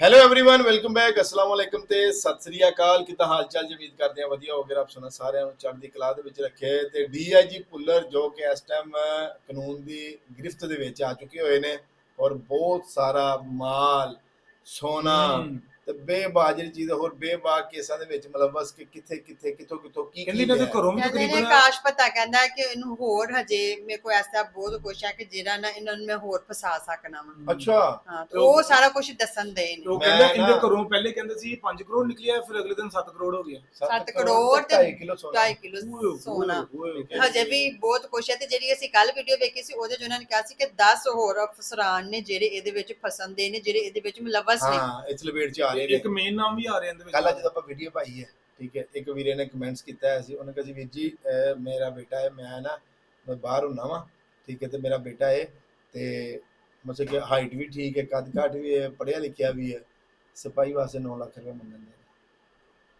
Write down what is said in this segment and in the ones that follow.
Hello everyone welcome back ਅਸਲਾਮ ਵਾਲੇਕਮ ਤੇ ਸਤਿ ਸ੍ਰੀ ਅਕਾਲ ਕਿਤਾ ਹਾਲ ਚਾਲ ਜੀ ਉਮੀਦ ਕਰਦੇ ਹਾਂ ਵਧੀਆ ਹੋਵੇਗਾ ਆਪ ਸੁਣਾ ਸਾਰਿਆਂ ਨੂੰ ਚੜ੍ਹਦੀ ਕਲਾ ਦੇ ਵਿੱਚ ਰੱਖੇ ਤੇ ਡੀਆਈਜੀ ਪੁੱਲਰ ਜੋ ਕਿ ਇਸ ਟਾਈਮ ਕਾਨੂੰਨ ਦੀ ਗ੍ਰਿਫਤ ਦੇ ਵਿੱਚ ਆ ਚੁੱਕੇ ਹੋਏ ਨੇ ਔਰ ਬਹੁਤ ਸਾਰਾ ਮਾਲ ਸੋਨਾ ਤੇ ਬੇਬਾਜਰੀ ਚੀਜ਼ ਹੋਰ ਬੇਬਾਕ ਕੇਸਾਂ ਦੇ ਵਿੱਚ ਮਲਵਸ ਕਿ ਕਿੱਥੇ ਕਿੱਥੇ ਕਿੱਥੋਂ ਕਿੱਥੋਂ ਕੀ ਕਹਿੰਦੀ ਕੀ ਨਾ ਤੇ। ਘਰੋਂ ਵੀ ਕਹਿੰਦੇ ਨੇ ਤਕਰੀਬਨ ਕਾਸ਼ ਪਤਾ ਕਹਿੰਦਾ ਕਿ ਇਹਨੂੰ ਹੋਰ ਹਜੇ ਮੇਰੇ ਕੋਲ ਐਸਾ ਬਹੁਤ ਕੁਛ ਹੈ ਕਿ ਜਿਹੜਾ ਨਾ ਇਹਨਾਂ ਨੂੰ ਮੈਂ ਹੋਰ ਫਸਾ ਸਕਣਾ ਵਾ। ਅੱਛਾ। ਹਾਂ ਤੇ ਉਹ ਸਾਰਾ ਕੁਝ ਦੱਸਣ ਦੇ ਨੇ। ਉਹ ਮੈਂ ਕਹਿੰਦਾ ਨਾ- ਇਹਦੇ ਘਰੋਂ ਪਹਿਲੇ ਕਹਿੰਦੇ ਸੀ 5 ਕਰੋੜ ਨਿਕਲਿਆ ਫਿਰ ਅਗਲੇ ਦਿਨ 7 ਕਰੋੜ ਹੋ ਗਿਆ। ਸੱਤ ਕਰੋੜ ਤੇ 2.5 ਕਿਲੋ ਸੋਨਾ। 2.5 ਕਿਲੋ ਸੋਨਾ। ਓਏ। ਹਜੇ ਵੀ ਬਹੁਤ ਕੁਛ ਹੈ ਤੇ ਜਿਹੜੀ ਅਸੀਂ ਕੱਲ ਵੀਡੀਓ ਵੇਖੀ ਸੀ ਉਹਦੇ 'ਚ ਉਹਨਾਂ ਨੇ ਕਿਹਾ ਸੀ ਕਿ 10 ਹੋਰ ਅਫਸਰਾਨ ਨੇ ਜਿਹੜੇ ਇਹਦੇ ਵਿੱਚ ਫਸਣ ਦੇ ਨੇ ਜਿਹੜੇ ਇਹਦੇ ਵਿੱਚ ਮੁਲਵਸ ਨੇ ਹਾਂ ਇਸ ਲਪੇਟ ਚ ਆ ਰਹੇ ਨੇ ਇੱਕ ਮੇਨ ਨਾਮ ਵੀ ਆ ਰਿਹਾ ਇਹਦੇ ਵਿੱਚ। ਕੱਲ ਜਦੋਂ ਆਪਾਂ ਵੀਡੀਓ ਪਾਈ ਹੈ ਠੀਕ ਹੈ। ਇੱਕ ਵੀਰੇ ਨੇ ਕਮੈਂਟਸ ਕੀਤਾ ਹੈ ਸੀ ਉਹਨੇ ਕਿਹਾ ਸੀ ਵੀਰ ਜੀ ਮੇਰਾ ਬੇਟਾ ਹੈ ਮੈਂ ਨਾ ਮੈਂ ਬਾਹਰ ਹੁੰਨਾ ਵਾਂ ਠੀਕ ਹੈ ਤੇ ਮੇਰਾ ਬੇਟਾ ਹੈ ਤੇ ਮਤਲਬ ਕਿ ਹਾਈਟ ਵੀ ਠੀਕ ਹੈ ਕੱਦ ਕਾਠ ਵੀ ਹੈ ਪੜ੍ਹਿਆ ਲਿਖਿਆ ਵੀ ਹੈ ਸਪਾਈ ਵਾਸਤੇ 9 ਲੱਖ ਰੁਪਏ ਮੰਗਦੇ ਨੇ।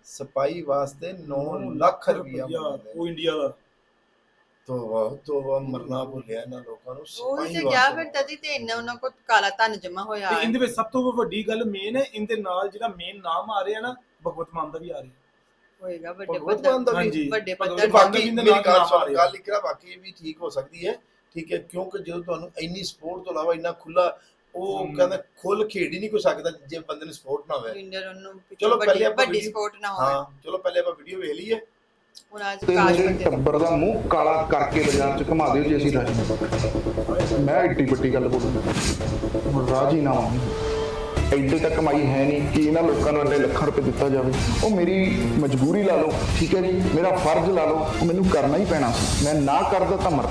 ਸਪਾਈ ਵਾਸਤੇ 9 ਲੱਖ ਮੰਗਦੇ ਉਹ ਇੰਡੀਆ ਦਾ। ਤੋਬਾ ਤੋਬਾ ਮਰਨਾ ਭੁੱਲਿਆ ਇਹਨਾਂ ਲੋਕਾਂ ਨੂੰ ਉਹ ਤੇ ਗਿਆ ਫਿਰ ਤਦੀ ਤੇ ਇੰਨਾ ਉਹਨਾਂ ਕੋਲ ਕਾਲਾ ਧਨ ਜਮਾ ਹੋਇਆ ਤੇ ਹੈ। ਇਹਦੇ ਵਿੱਚ ਸਭ ਤੋਂ ਵੱਡੀ ਗੱਲ ਮੇਨ ਹੈ ਇਹਦੇ ਨਾਲ ਜਿਹੜਾ ਮੇਨ ਨਾਮ ਆ ਰਿਹਾ ਨਾ ਭਗਵਤ ਮਾਨ ਦਾ ਵੀ ਆ ਰਿਹਾ। ਹੋਏਗਾ ਵੱਡੇ ਪੱਧਰ ਮਾਨ ਦਾ ਵੀ ਹਾਂਜੀ। ਵੱਡੇ ਪੱਧਰ ਬਾਕੀ ਮੇਰੀ ਗੱਲ ਸੁਣ ਗੱਲ ਇਕਰਾ ਬਾਕੀ ਵੀ ਠੀਕ ਹੋ ਸਕਦੀ ਹੈ ਠੀਕ ਹੈ ਕਿਉਂਕਿ ਜਦੋਂ ਤੁਹਾਨੂੰ ਇੰਨੀ ਸਪੋਰਟ ਤੋਂ ਇਲਾਵਾ ਇੰਨਾ ਖੁੱਲਾ ਉਹ। ਕਹਿੰਦਾ ਖੁੱਲ ਖੇਡ ਹੀ ਨਹੀਂ ਕੋਈ ਸਕਦਾ ਜੇ ਬੰਦੇ ਨੂੰ ਸਪੋਰਟ ਨਾ ਹੋਵੇ। ਚਲੋ ਪਹਿਲੇ ਆਪਾਂ ਵੱਡੀ video- ਸਪੋਰਟ ਨਾ ਹੋਵੇ। ਹਾਂ ਚਲੋ ਪਹਿਲੇ ਆਪਾਂ ਵੀਡੀਓ ਵੇਖ ਲਈਏ। ਹੁਣ ਅੱਜ ਤੇ ਕਾਸ਼ ਮੇਰੇ ਬੰਦੇ ਟੱਬਰ ਦਾ ਮੂੰਹ ਕਾਲਾ ਕਰਕੇ ਬਾਜ਼ਾਰ ਚ ਘੁਮਾ ਦਿਓ ਜੇ ਅਸੀਂ ਰਾਜੀ ਮੈਂ ਏਡੀ ਵੱਡੀ ਗੱਲ ਬੋਲੂੰਗਾ ਹੁਣ ਰਾਜੀ ਨਾ ਹੋਵਾਂ ਐਡੇ ਤੱਕ ਕਮਾਈ ਹੈ ਨਹੀਂ ਕਿ ਇਹਨਾਂ ਲੋਕਾਂ ਨੂੰ ਇੰਨੇ ਲੱਖਾਂ ਰੁਪਏ ਦਿੱਤਾ ਜਾਵੇ। ਉਹ ਮੇਰੀ ਮਜਬੂਰੀ ਲਾ ਲਓ ਠੀਕ ਹੈ ਜੀ? ਮੇਰਾ ਫਰਜ਼ ਲਾ ਲਓ ਉਹ ਮੈਨੂੰ ਕਰਨਾ ਹੀ ਪੈਣਾ ਸੀ। ਮੈਂ ਨਾ ਕਰਦਾ ਤਾਂ ਮਰ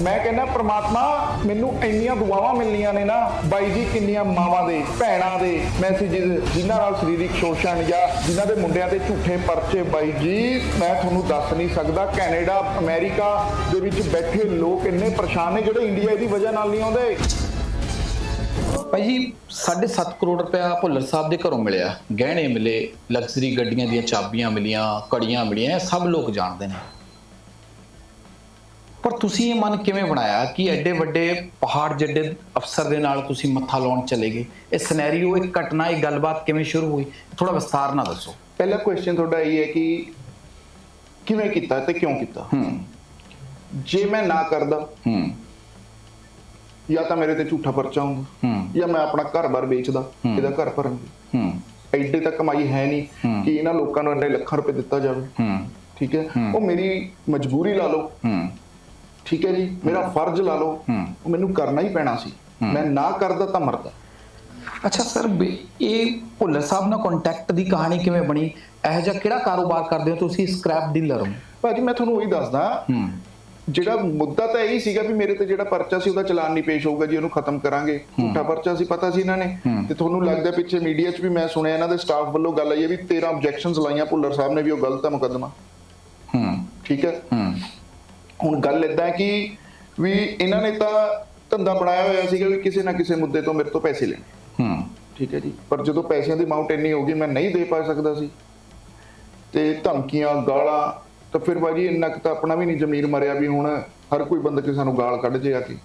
ਮੈਂ ਕਹਿੰਦਾ ਪ੍ਰਮਾਤਮਾ, ਮੈਨੂੰ ਇੰਨੀਆਂ ਦੁਆਵਾਂ ਮਿਲਣੀਆਂ ਨੇ ਨਾ, ਬਾਈ ਜੀ ਕਿੰਨੀਆਂ ਮਾਵਾਂ ਦੇ, ਭੈਣਾਂ ਦੇ ਮੈਸੇजेस ਜਿਨ੍ਹਾਂ ਨਾਲ ਸਰੀਰਕ ਸ਼ੋਸ਼ਣ ਜਾਂ ਜਿਨ੍ਹਾਂ ਦੇ ਮੁੰਡਿਆਂ ਤੇ ਝੂਠੇ ਪਰਚੇ, ਬਾਈ ਜੀ, ਮੈਂ ਤੁਹਾਨੂੰ ਦੱਸ ਨਹੀਂ ਸਕਦਾ, ਕੈਨੇਡਾ, ਅਮਰੀਕਾ ਦੇ ਵਿੱਚ ਬੈਠੇ ਲੋਕ ਇੰਨੇ ਪਰੇਸ਼ਾਨ ਨੇ, ਜਿਹੜੇ ਇੰਡੀਆ ਦੀ ਵਜ੍ਹਾ ਨਾਲ ਨਹੀਂ ਆਉਂਦੇ। ਭਾਈ ਜੀ 7.5 ਕਰੋੜ ਰੁਪਇਆ ਭੁੱਲਰ ਸਾਹਿਬ ਦੇ ਘਰੋਂ ਮਿਲਿਆ। ਗਹਿਣੇ ਮਿਲੇ ਲਗਜ਼ਰੀ ਗੱਡੀਆਂ ਦੀਆਂ ਚਾਬੀਆਂ ਮਿਲੀਆਂ, ਕੜੀਆਂ ਮਿਲੀਆਂ, ਇਹ ਸਭ ਲੋਕ ਜਾਣਦੇ ਨੇ। ਪਰ ਤੁਸੀਂ ਇਹ ਮਨ ਕਿਵੇਂ ਬਣਾਇਆ ਕਿ ਐਡੇ ਵੱਡੇ ਪਹਾੜ ਜੱਡੇ ਅਫਸਰ ਦੇ ਨਾਲ ਤੁਸੀਂ ਮੱਥਾ ਲਾਉਣ ਚਲੇ ਗਏ? ਇਹ ਸਿਨੈਰੀਓ ਇੱਕ ਘਟਨਾ ਇਹ ਗੱਲਬਾਤ ਕਿਵੇਂ ਸ਼ੁਰੂ ਹੋਈ? ਥੋੜਾ ਵਿਸਤਾਰ ਨਾਲ ਦੱਸੋ। ਪਹਿਲਾ ਕੁਐਸਚਨ ਤੁਹਾਡਾ ਇਹ ਹੈ ਕਿ ਕਿਵੇਂ ਕੀਤਾ ਤੇ ਕਿਉਂ ਕੀਤਾ? ਹੂੰ। ਜੇ ਮੈਂ ਨਾ ਕਰਦਾ ਹੂੰ। ਜਾਂ ਤਾਂ ਮੇਰੇ ਤੇ ਝੂਠਾ ਪਰਚਾ ਹੁੰਦਾ ਹੂੰ। ਜਾਂ ਮੈਂ ਆਪਣਾ ਘਰ-ਬਾਰ ਵੇਚਦਾ। ਇਹਦਾ ਘਰ ਭਰਾਂਗੇ ਹੂੰ। ਐਡੇ ਤੱਕ ਕਮਾਈ ਹੈ ਨਹੀਂ। ਕਿ ਇਹਨਾਂ ਲੋਕਾਂ ਨੂੰ ਇੰਨੇ ਲੱਖਾਂ ਰੁਪਏ ਦਿੱਤਾ ਜਾਵੇ। ਹੂੰ। ਠੀਕ ਹੈ? ਹੂੰ। ਉਹ ਮੇਰੀ ਮਜਬੂਰੀ ਲਾ ਲਓ। ਹੂੰ। ਠੀਕ ਹੈ ਜੀ ਮੇਰਾ ਫਰਜ਼ ਲਾ ਲਓ। ਉਹ ਮੈਨੂੰ ਕਰਨਾ ਹੀ ਪੈਣਾ ਸੀ। ਮੈਂ ਨਾ ਕਰਦਾ ਤਾਂ ਮਰਦਾ। ਅੱਛਾ ਸਰ ਇਹ ਭੁੱਲਰ ਸਾਹਿਬ ਨਾਲ ਕੰਟੈਕਟ ਦੀ ਕਹਾਣੀ ਕਿਵੇਂ ਬਣੀ? ਇਹੋ ਜਿਹਾ ਕਿਹੜਾ ਕਾਰੋਬਾਰ ਕਰਦੇ ਹੋ ਤੁਸੀਂ ਸਕ੍ਰੈਪ ਡੀਲਰ ਹੋ? ਭਾਜੀ ਮੈਂ ਤੁਹਾਨੂੰ ਉਹੀ ਦੱਸਦਾ। ਜਿਹੜਾ ਮੁੱਦਾ ਤਾਂ ਇਹੀ ਸੀਗਾ ਵੀ ਮੇਰੇ ਤੇ ਜਿਹੜਾ ਪਰਚਾ ਸੀ ਉਹਦਾ ਚਲਾਨ ਨਹੀਂ ਪੇਸ਼ ਹੋਊਗਾ ਜੀ ਉਹਨੂੰ ਖਤਮ ਕਰਾਂਗੇ। ਝੂਠਾ ਪਰਚਾ ਸੀ ਪਤਾ ਸੀ ਇਹਨਾਂ ਨੇ। ਤੇ ਤੁਹਾਨੂੰ ਲੱਗਦਾ ਪਿੱਛੇ ਮੀਡੀਆ 'ਚ ਵੀ ਮੈਂ ਸੁਣਿਆ ਇਹਨਾਂ ਦੇ ਸਟਾਫ ਵੱਲੋਂ ਗੱਲ ਆਈ ਹੈ ਵੀ 13 ਆਬਜੈਕਸ਼ਨਸ ਲਾਈਆਂ ਭੁੱਲਰ ਸਾਹਿਬ ਨੇ ਵੀ ਉਹ ਗਲਤ ਹੈ ਮੁਕੱਦਮਾ। ਹੂੰ। ਠੀਕ ਹੈ? ਹੂੰ। ਹੁਣ ਗੱਲ ਇਦਾਂ ਕਿ ਵੀ ਇਹਨਾਂ ਨੇ ਤਾਂ ਧੰਦਾ ਬਣਾਇਆ ਹੋਇਆ ਸੀਗਾ ਵੀ ਕਿਸੇ ਨਾ ਕਿਸੇ ਮੁੱਦੇ ਤੋਂ ਮੇਰੇ ਤੋਂ ਪੈਸੇ ਲੈਣੇ। ਹੂੰ। ਠੀਕ ਹੈ ਜੀ। ਪਰ ਜਦੋਂ ਪੈਸਿਆਂ ਦੀ ਅਮਾਉਂਟ ਇੰਨੀ ਹੋ ਗਈ ਮੈਂ ਨਹੀਂ ਦੇ ਪਾ ਸਕਦਾ ਸੀ। ਤੇ ਧਮਕੀਆਂ ਗਾਲਾਂ ਤਾਂ ਫਿਰ ਬਾਜੀ ਇੰਨਾ ਕੁ ਤਾਂ ਆਪਣਾ ਵੀ ਨਹੀਂ ਜ਼ਮੀਰ ਮਰਿਆ ਵੀ ਹੁਣ ਹਰ ਕੋਈ ਬੰਦਾ ਕਿਸੇ ਨੂੰ ਗਾਲ ਕੱਢ ਜੇ ਆ ਕੇ।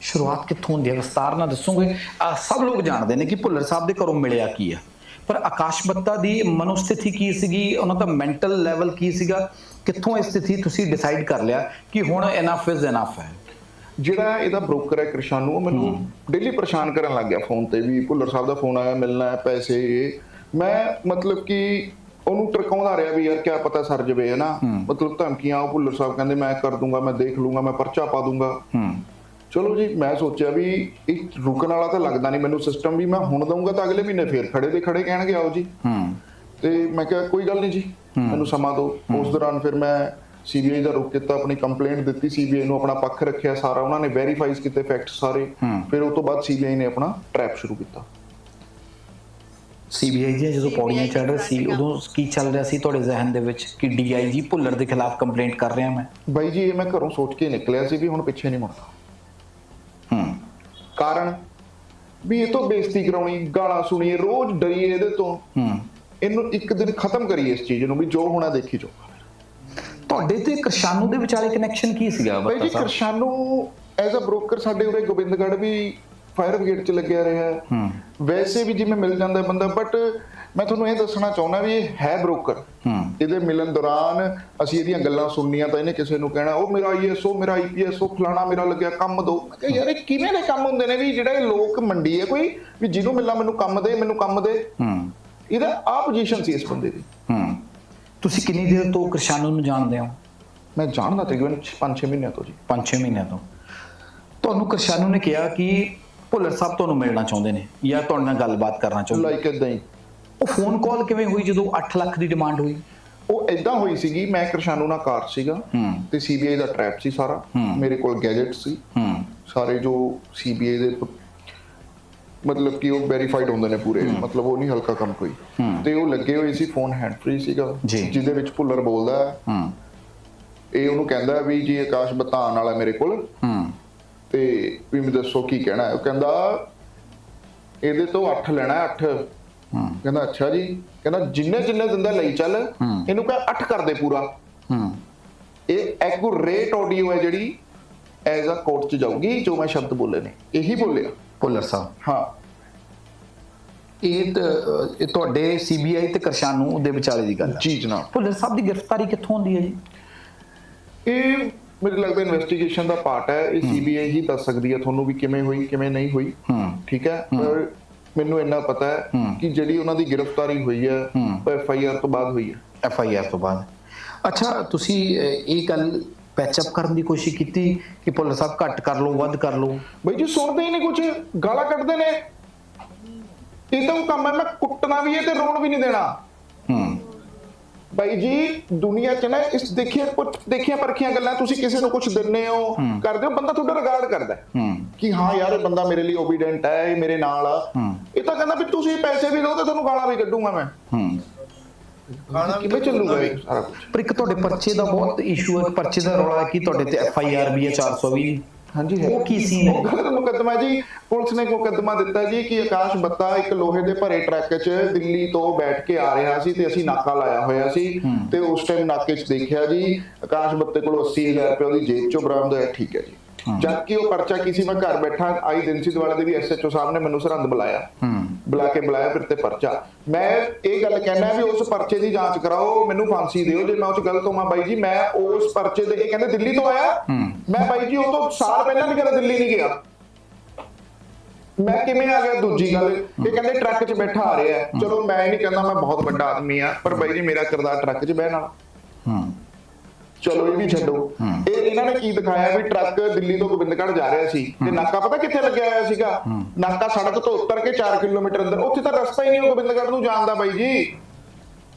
ਸ਼ੁਰੂਆਤ ਕਿੱਥੋਂ ਹੁੰਦੀ ਹੈ? ਵਿਸਤਾਰ ਨਾਲ ਦੱਸੋਗੇ। ਸਭ ਲੋਕ ਜਾਣਦੇ ਨੇ ਕਿ ਭੁੱਲਰ ਸਾਹਿਬ ਦੇ ਘਰੋਂ ਮਿਲਿਆ ਕੀ ਆ। ਪਰ ਆਕਾਸ਼ ਬੱਤਾ ਦੀ ਮਨੋਸਥਿਤੀ ਕੀ ਸੀਗੀ? ਉਹਨਾਂ ਦਾ ਮੈਂਟਲ ਲੈਵਲ ਕੀ ਸੀਗਾ? ਕਿੱਥੋਂ ਇਹ ਸਥਿਤੀ ਤੁਸੀਂ ਡਿਸਾਈਡ ਕਰ ਲਿਆ ਕਿ ਹੁਣ ਇਨਫ ਇਜ਼ ਇਨਫ ਹੈ? ਜਿਹੜਾ ਇਹਦਾ ਬ੍ਰੋਕਰ ਹੈ ਕ੍ਰਿਸ਼ਾਨੂ ਉਹ ਮੈਨੂੰ ਡੇਲੀ ਪਰੇਸ਼ਾਨ ਕਰਨ ਲੱਗ ਗਿਆ ਫੋਨ ਤੇ ਵੀ ਭੁੱਲਰ ਸਾਹਿਬ ਦਾ ਫੋਨ ਆਇਆ ਮਿਲਣਾ ਹੈ ਪੈਸੇ ਇਹ। ਮੈਂ ਮਤਲਬ ਕਿ ਉਹਨੂੰ ਟਰਕਾਉਂਦਾ ਰਿਹਾ ਵੀ ਯਾਰ ਕਿਆ ਪਤਾ ਸਰ ਜਵੇ ਹੈ ਨਾ? ਮਤਲਬ ਧਮਕੀਆਂ ਉਹ ਭੁੱਲਰ ਸਾਹਿਬ ਕਹਿੰਦੇ ਮੈਂ ਕਰ ਦੂੰਗਾ ਮੈਂ ਦੇਖ ਲੂੰਗਾ ਮੈਂ ਪਰਚਾ ਪਾ ਦੂੰਗਾ। ਚਲੋ ਜੀ ਮੈਂ ਸੋਚਿਆ ਵੀ ਇਹ ਰੁਕਣ ਵਾਲਾ ਤਾਂ ਲੱਗਦਾ ਨਹੀਂ ਮੈਨੂੰ ਸਿਸਟਮ ਵੀ ਮੈਂ ਹੁਣ ਦਊਂਗਾ ਤਾਂ ਅਗਲੇ ਮਹੀਨੇ ਫੇਰ ਖੜੇ ਦੇ ਖੜੇ ਕਹਿਣਗੇ ਆਓ ਜੀ। ਹੂੰ। ਤੇ ਮੈਂ ਕਿਹਾ ਕੋਈ ਗੱਲ ਨਹੀਂ ਜੀ। ਮੈਨੂੰ ਸਮਾਂ ਦਿਓ। ਉਸ ਦੌਰਾਨ ਫਿਰ ਮੈਂ ਸੀਬੀਆਈ ਦਾ ਰੁਕ ਕੀਤਾ ਆਪਣੀ ਕੰਪਲੇਂਟ ਦਿੱਤੀ। ਸੀਬੀਆਈ ਨੂੰ ਆਪਣਾ ਪੱਖ ਰੱਖਿਆ ਸਾਰਾ। ਉਹਨਾਂ ਨੇ ਵੈਰੀਫਾਈਜ਼ ਕੀਤੇ ਫੈਕਟ ਸਾਰੇ। ਫਿਰ ਉਸ ਤੋਂ ਬਾਅਦ ਸੀਬੀਆਈ ਨੇ ਆਪਣਾ ਟਰੈਪ ਸ਼ੁਰੂ ਕੀਤਾ। ਸੀਬੀਆਈ ਦੀਆਂ ਜਦੋਂ ਪੌੜੀਆਂ ਚੜ ਰਹੇ ਸੀ ਉਦੋਂ ਕੀ ਚੱਲ ਰਿਹਾ ਸੀ ਤੁਹਾਡੇ ਜ਼ਿਹਨ ਦੇ ਵਿੱਚ? ਕਿ ਡੀਆਈਜੀ ਭੁੱਲਰ ਦੇ ਖਿਲਾਫ ਕੰਪਲੇਂਟ ਕਰ ਰਿਹਾ ਮੈਂ? ਬਾਈ ਜੀ ਇਹ ਮੈਂ ਘਰੋਂ ਸੋਚ ਕੇ ਨਿਕਲਿਆ ਸੀ ਵੀ ਹੁਣ ਪਿੱਛੇ ਨਹੀਂ ਮੁੜਨਾ। ਹੂੰ। ਕਾਰਨ ਵੀ ਇਹ ਤੋਂ ਬੇਇੱਜ਼ਤੀ ਕਰਾਉਣੀ ਗਾਲਾਂ ਸੁਣੀਏ ਰੋਜ਼ ਡਰੀਏ ਇਹਦੇ ਤੋਂ। ਹੂੰ। ਇਹਨੂੰ ਇੱਕ ਦਿਨ ਖਤਮ ਕਰੀਏ ਇਸ ਚੀਜ਼ ਨੂੰ ਵੀ ਜੋ ਹੋਣਾ ਦੇਖੀ ਜੋ ਤੁਹਾਡੇ ਤੇ ਕਰਸ਼ਾਨੂ ਦੇ ਵਿਚਾਲੇ ਕਨੈਕਸ਼ਨ ਕੀ ਸੀਗਾ ਬਾਈ ਜੀ ਕਰਸ਼ਾਨੂ ਐਜ਼ ਅ ਬ੍ਰੋਕਰ ਸਾਡੇ ਉਰੇ ਗੋਬਿੰਦਗੜ੍ਹ ਵੀ ਫਾਇਰ ਬ੍ਰਿਗੇਡ 'ਚ ਲੱਗਿਆ ਰਿਹਾ। ਵੈਸੇ ਵੀ ਜਿਵੇਂ ਮਿਲ ਜਾਂਦਾ ਬੰਦਾ ਬਟ ਮੈਂ ਤੁਹਾਨੂੰ ਇਹ ਦੱਸਣਾ ਚਾਹੁੰਦਾ ਵੀ ਇਹ ਹੈ ਬ੍ਰੋਕਰ ਇਹਦੇ ਮਿਲਣ ਦੌਰਾਨ ਅਸੀਂ ਇਹਦੀਆਂ ਗੱਲਾਂ ਸੁਣਨੀਆਂ ਤਾਂ ਇਹਨੇ ਕਿਸੇ ਨੂੰ ਕਹਿਣਾ ਉਹ ਮੇਰਾ ਆਈਐਸਓ ਮੇਰਾ ਆਈਪੀਐਸਓ ਫਲਾਣਾ ਮੇਰਾ ਲੱਗਿਆ ਕੰਮ ਦੋ। ਮੈਂ ਕਿਹਾ ਯਾਰ ਇਹ ਕਿਵੇਂ ਦੇ ਕੰਮ ਹੁੰਦੇ ਨੇ ਵੀ ਜਿਹੜਾ ਇਹ ਲੋਕ ਮੰਡੀ ਹੈ ਕੋਈ ਵੀ ਜਿਹਨੂੰ ਮਿਲਣਾ ਮੈਨੂੰ ਕੰਮ ਦੇ ਮੈਨੂੰ ਕੰਮ ਦੇ। ਇਹਦਾ ਆ ਪੋਜੀਸ਼ਨ ਸੀ ਇਸ ਬੰਦੇ ਦੀ। ਹੂੰ। ਤੁਸੀਂ ਕਿੰਨੀ ਦੇਰ ਤੋਂ ਕ੍ਰਿਸ਼ਾਨੂ ਨੂੰ ਜਾਣਦੇ ਹੋ? ਮੈਂ ਜਾਣਦਾ ਤਕਰੀਬਨ 5-6 ਮਹੀਨਿਆਂ ਤੋਂ ਜੀ। 5-6 ਮਹੀਨਿਆਂ ਤੋਂ। ਤੁਹਾਨੂੰ ਕ੍ਰਿਸ਼ਾਨੂ ਨੇ ਕਿਹਾ ਕਿ ਭੁੱਲਰ ਸਾਹਿਬ ਤੁਹਾਨੂੰ ਮਿਲਣਾ ਚਾਹੁੰਦੇ ਨੇ ਜਾਂ ਤੁਹਾਡੇ ਨਾਲ ਗੱਲਬਾਤ ਕਰਨਾ ਚਾਹੁੰਦੇ ਲਾਈਕ ਇਦਾਂ ਹੀ। ਉਹ ਫੋਨ ਕਾਲ ਕਿਵੇਂ ਹੋਈ ਜਦੋਂ 8 ਲੱਖ ਦੀ ਡਿਮਾਂਡ ਹੋਈ? ਉਹ ਇਦਾਂ ਹੋਈ ਸੀਗੀ ਮੈਂ ਕਿਸਾਨੂ ਨਾਲ ਕਾਰ ਸੀਗਾ ਤੇ ਸੀਬੀਆਈ ਦਾ ਟ੍ਰੈਪ ਸੀ ਸਾਰਾ। ਮੇਰੇ ਕੋਲ ਗੈਜਟ ਸੀ। ਸਾਰੇ ਜੋ ਸੀਬੀਆਈ ਦੇ ਮਤਲਬ ਕਿ ਉਹ ਵੈਰੀਫਾਈਡ ਹੁੰਦੇ ਨੇ ਪੂਰੇ। ਮਤਲਬ ਉਹ ਨਹੀਂ ਹਲਕਾ ਕੰਮ ਕੋਈ। ਤੇ ਉਹ ਲੱਗੇ ਹੋਏ ਸੀ ਫੋਨ ਹੈਂਡ ਫ੍ਰੀ ਸੀਗਾ। ਜਿਹਦੇ ਵਿੱਚ ਭੁੱਲਰ ਬੋਲਦਾ ਹੈ। ਇਹ ਉਹਨੂੰ ਕਹਿੰਦਾ ਵੀ ਜੀ ਆਕਾਸ਼ ਬਤਾਨ ਵਾਲਾ ਮੇਰੇ ਕੋਲ। ਤੇ ਵੀ ਮੈਨੂੰ ਦੱਸੋ ਕੀ ਕਹਿਣਾ ਉਹ ਕਹਿੰਦਾ ਇਹਦੇ ਤੋਂ 8 ਲੈਣਾ 8 ਕਹਿੰਦਾ ਅੱਛਾ ਜੀ। ਕਹਿੰਦਾ ਜਿੰਨੇ ਜਿੰਨੇ ਦਿੰਦਾ ਲਈ ਚੱਲ ਇਹਨੂੰ ਕਹ 8 ਕਰ ਦੇ ਪੂਰਾ। ਇਹ ਐਕੂਰੇਟ ਆਡੀਓ ਹੈ ਜਿਹੜੀ ਐਜ਼ ਅ ਕੋਰਟ ਚ ਜਾਊਗੀ ਜੋ ਮੈਂ ਸ਼ਬਦ ਬੋਲੇ ਨੇ। ਇਹੀ ਬੋਲਿਆ। ਭੁੱਲਰ ਸਾਹਿਬ। ਹਾਂ। ਇਹ ਤੁਹਾਡੇ ਸੀਬੀਆਈ ਤੇ ਕਰਸ਼ਾਨੂ ਦੇ ਵਿਚਾਲੇ ਦੀ ਗੱਲ ਹੈ ਜੀ ਜਨਾਬ। ਭੁੱਲਰ ਸਾਹਿਬ ਦੀ ਗ੍ਰਿਫਤਾਰੀ ਕਿੱਥੋਂ ਹੁੰਦੀ ਹੈ ਜੀ? ਇਹ ਮੈਨੂੰ ਲੱਗਦਾ ਇਨਵੈਸਟੀਗੇਸ਼ਨ ਦਾ ਪਾਰਟ ਹੈ। ਇਹ ਸੀਬੀਆਈ ਹੀ ਦੱਸ ਸਕਦੀ ਹੈ ਤੁਹਾਨੂੰ ਵੀ ਕਿਵੇਂ ਹੋਈ ਕਿਵੇਂ ਨਹੀਂ ਹੋਈ। ਠੀਕ ਹੈ? ਪਰ ਮੈਨੂੰ ਇੰਨਾ ਪਤਾ ਹੈ ਕਿ ਜਿਹੜੀ ਉਹਨਾਂ ਦੀ ਗ੍ਰਿਫਤਾਰੀ ਹੋਈ ਹੈ ਉਹ ਐਫ ਆਈ ਆਰ ਤੋਂ ਬਾਅਦ ਹੋਈ ਹੈ। ਐਫ ਆਈ ਆਰ ਤੋਂ ਬਾਅਦ। ਅੱਛਾ ਤੁਸੀਂ ਇਹ ਗੱਲ ਪੈਚ ਅਪ ਕਰਨ ਦੀ ਕੋਸ਼ਿਸ਼ ਕੀਤੀ ਕਿ ਪੁਲਿਸ ਸਾਹਿਬ ਘੱਟ ਕਰ ਲਓ ਵੱਧ ਕਰ ਲਓ? ਬਈ ਜੀ ਸੁਣਦੇ ਹੀ ਨਹੀਂ ਕੁਝ ਗਾਲਾਂ ਕੱਢਦੇ ਨੇ। ਇਹਦਾ ਉਹ ਕੰਮ ਮੈਂ ਕੁੱਟਣਾ ਵੀ ਹੈ ਤੇ ਰੋਣ ਵੀ ਨਹੀਂ ਦੇਣਾ। ਹੂੰ। ਬਾਈ ਜੀ ਦੁਨੀਆ 'ਚ ਨਾ ਇਸ ਦੇਖਿਆ ਕੁਝ ਦੇਖਿਆ ਪਰਖੀਆਂ ਗੱਲਾਂ ਤੁਸੀਂ ਕਿਸੇ ਨੂੰ ਕੁਝ ਦਿੰਨੇ ਹੋ ਕਰਦੇ ਹੋ ਬੰਦਾ ਤੁਹਾਡਾ ਰਿਗਾਰਡ ਕਰਦਾ ਕਿ ਹਾਂ ਯਾਰ ਇਹ ਬੰਦਾ ਮੇਰੇ ਲਈ ਓਬੀਡੈਂਟ ਹੈ ਇਹ ਮੇਰੇ ਨਾਲ ਇਹ ਤਾਂ ਕਹਿੰਦਾ ਵੀ ਤੁਸੀਂ ਪੈਸੇ ਵੀ ਲਓ ਤੇ ਤੁਹਾਨੂੰ ਗਾਲਾਂ ਵੀ ਕੱਢੂਗਾ ਮੈਂ। ਹੂੰ। ਕਿਵੇਂ ਚੱਲੂਗਾ ਸਾਰਾ ਪਰ ਇੱਕ ਤੁਹਾਡੇ ਪਰਚੇ ਦਾ ਬਹੁਤ ਇਸ਼ੂ ਹੈ ਪਰਚੇ ਦਾ ਰੌਲਾ ਕਿ ਤੁਹਾਡੇ ਤੇ ਐਫ ਆਈ ਆਰ ਵੀ ਹੈ 420 ਹਾਂਜੀ ਉਹ ਕੀ ਸੀ ਮੁਕੱਦਮਾ ਜੀ। ਪੁਲਿਸ ਨੇ ਮੁਕੱਦਮਾ ਦਿੱਤਾ ਜੀ ਕਿ ਆਕਾਸ਼ ਬੱਤਾ ਇੱਕ ਲੋਹੇ ਦੇ ਭਰੇ ਟਰੱਕ 'ਚ ਦਿੱਲੀ ਤੋਂ ਬੈਠ ਕੇ ਆ ਰਿਹਾ ਸੀ ਤੇ ਅਸੀਂ ਨਾਕਾ ਲਾਇਆ ਹੋਇਆ ਸੀ ਤੇ ਉਸ ਟਾਈਮ ਨਾਕੇ 'ਚ ਦੇਖਿਆ ਜੀ ਆਕਾਸ਼ ਬੱਤੇ ਕੋਲ 80000 ਰੁਪਏ ਉਹਦੀ ਜੇਬ 'ਚੋਂ ਬਰਾਮਦ ਹੋਇਆ ਠੀਕ ਹੈ ਜੀ। ਜਦ ਕਿ ਉਹ ਪਰਚਾ ਕੀ ਮੈਂ ਘਰ ਬੈਠਾ ਆਈ ਏਜੰਸੀ ਦੁਆਲੇ ਦੇ ਵੀ ਐਸਐਚਓ ਸਾਹਿਬ ਨੇ ਮੈਨੂੰ ਸਰਹੰਦ ਬੁਲਾਇਆ। ਬੁਲਾ ਕੇ ਬੁਲਾਇਆ ਫਿਰ ਤੇ ਪਰਚਾ। ਮੈਂ ਇਹ ਗੱਲ ਕਹਿਣਾ ਵੀ ਉਸ ਪਰਚੇ ਦੀ ਜਾਂਚ ਕਰਾਓ ਮੈਨੂੰ ਫਾਂਸੀ ਦਿਓ ਜੇ ਮੈਂ ਉਸ ਗਲਤ ਹੋਵਾਂ ਬਾਈ ਜੀ ਮੈਂ ਉਸ ਪਰਚੇ ਦੇ ਇਹ ਕਹਿੰਦੇ ਦਿੱਲੀ ਤੋਂ ਆਇਆ? ਮੈਂ ਬਾਈ ਜੀ ਉਹ ਤੋਂ ਸਾਲ ਪਹਿਲਾਂ ਵੀ ਕਦੇ ਦਿੱਲੀ ਨਹੀਂ ਗਿਆ। ਮੈਂ ਕਿਵੇਂ ਆ ਗਿਆ ਦੂਜੀ ਗੱਲ? ਇਹ ਕਹਿੰਦੇ ਟਰੱਕ 'ਚ ਬੈਠਾ ਆ ਰਿਹਾ। ਚਲੋ ਮੈਂ ਇਹ ਨਹੀਂ ਕਹਿੰਦਾ ਮੈਂ ਬਹੁਤ ਵੱਡਾ ਆਦਮੀ ਆ ਪਰ ਬਾਈ ਜੀ ਮੇਰਾ ਕਿਰਦਾਰ ਟਰੱਕ 'ਚ ਬਹਿਣ ਵਾਲਾ। ਚਲੋ ਇਹ ਵੀ ਛੱਡੋ। ਇਹ ਇਹਨਾਂ ਨੇ ਕੀ ਦਿਖਾਇਆ ਵੀ ਟਰੱਕ ਦਿੱਲੀ ਤੋਂ ਗੋਬਿੰਦਗੜ੍ਹ ਜਾ ਰਿਹਾ ਸੀ ਤੇ ਨਾਕਾ ਪਤਾ ਕਿੱਥੇ ਲੱਗਿਆ ਹੋਇਆ ਸੀਗਾ? ਨਾਕਾ ਸੜਕ ਤੋਂ ਉੱਤਰ ਕੇ 4 ਕਿਲੋਮੀਟਰ ਅੰਦਰ। ਉੱਥੇ ਤਾਂ ਰਸਤਾ ਹੀ ਨਹੀਂ ਉਹ ਗੋਬਿੰਦਗੜ੍ਹ ਨੂੰ ਜਾਣ ਦਾ ਬਾਈ ਜੀ।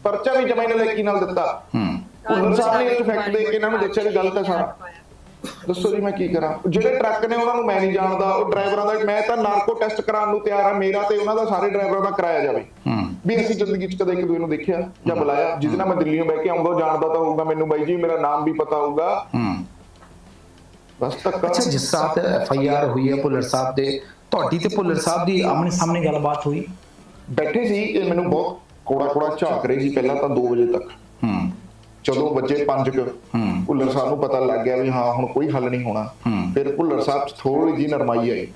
ਪਰਚਾ ਵੀ ਜਮਾਈ ਨੇ ਲੈਕੀ ਨਾਲ ਦਿੱਤਾ। ਹੂੰ। ਉਹਨਾਂ ਸਾਹਮਣੇ ਇਹ ਫੈਕਟ ਦੇ ਕੇ ਇਹਨਾਂ ਨੂੰ ਦੇਖਿਆ ਵੀ ਗਲਤ ਹੈ ਸਾਰਾ। ਦੱਸੋ ਜੀ ਮੈਂ ਕੀ ਕਰਾਂ? ਜਿਹੜੇ ਟਰੱਕ ਨੇ ਉਹਨਾਂ ਨੂੰ ਮੈਂ ਨਹੀਂ ਜਾਣਦਾ ਉਹ ਡਰਾਈਵਰਾਂ ਦਾ ਮੈਂ ਤਾਂ ਨਾਰਕੋ ਟੈਸਟ ਕਰਾਉਣ ਨੂੰ ਤਿਆਰ ਆ ਮੇਰਾ ਤੇ ਉਹਨਾਂ ਦਾ ਸਾਰੇ ਡਰਾਈਵਰਾਂ ਦਾ ਕਰਾਇਆ ਜਾਵੇ। ਵੀ ਅਸੀਂ ਜ਼ਿੰਦਗੀ 'ਚ ਕਦੇ ਇੱਕ ਦੂਜੇ ਨੂੰ ਦੇਖਿਆ ਜਾਂ ਬੁਲਾਇਆ। ਜਿਸ ਨਾਲ ਮੈਂ ਦਿੱਲੀੋਂ ਬਹਿ ਕੇ ਆਉਂਦਾ ਜਾਣਦਾ ਤਾਂ ਹੋਊਗਾ ਮੈਨੂੰ ਬਾਈ ਜੀ ਮੇਰਾ ਨਾਮ ਵੀ ਪਤਾ ਹੋਊਗਾ। ਬਸ ਤੱਕ ਅੱਛਾ ਜਿਸ ਸਾਥ ਐਫ ਆਈ ਆਰ ਹੋਈ ਹੈ ਪੁਲਰ ਸਾਹਿਬ ਦੇ ਤੁਹਾਡੀ ਤੇ ਪੁਲਰ ਸਾਹਿਬ ਦੀ ਆਮਣੇ ਸਾਹਮਣੇ ਗੱਲਬਾਤ ਹੋਈ? ਬੈਠੇ ਸੀ ਇਹ ਮੈਨੂੰ ਬਹੁਤ ਕੋੜਾ ਕੋੜਾ ਝਾਕ ਰਹੀ ਸੀ ਪਹਿਲਾਂ ਤਾਂ 2 ਵਜੇ ਤੱਕ। ਹੂੰ। ਜਦੋਂ ਬੱਚੇ ਪੰਜ ਕੁ। ਭੁੱਲਰ ਸਾਹਿਬ ਨੂੰ ਪਤਾ ਲੱਗ ਗਿਆ ਵੀ ਹਾਂ ਹੁਣ ਕੋਈ ਹੱਲ ਨਹੀਂ ਹੋਣਾ। ਫਿਰ ਭੁੱਲਰ ਸਾਹਿਬ ਥੋੜੀ ਜੀ ਨਰਮਾਈ ਆਈ।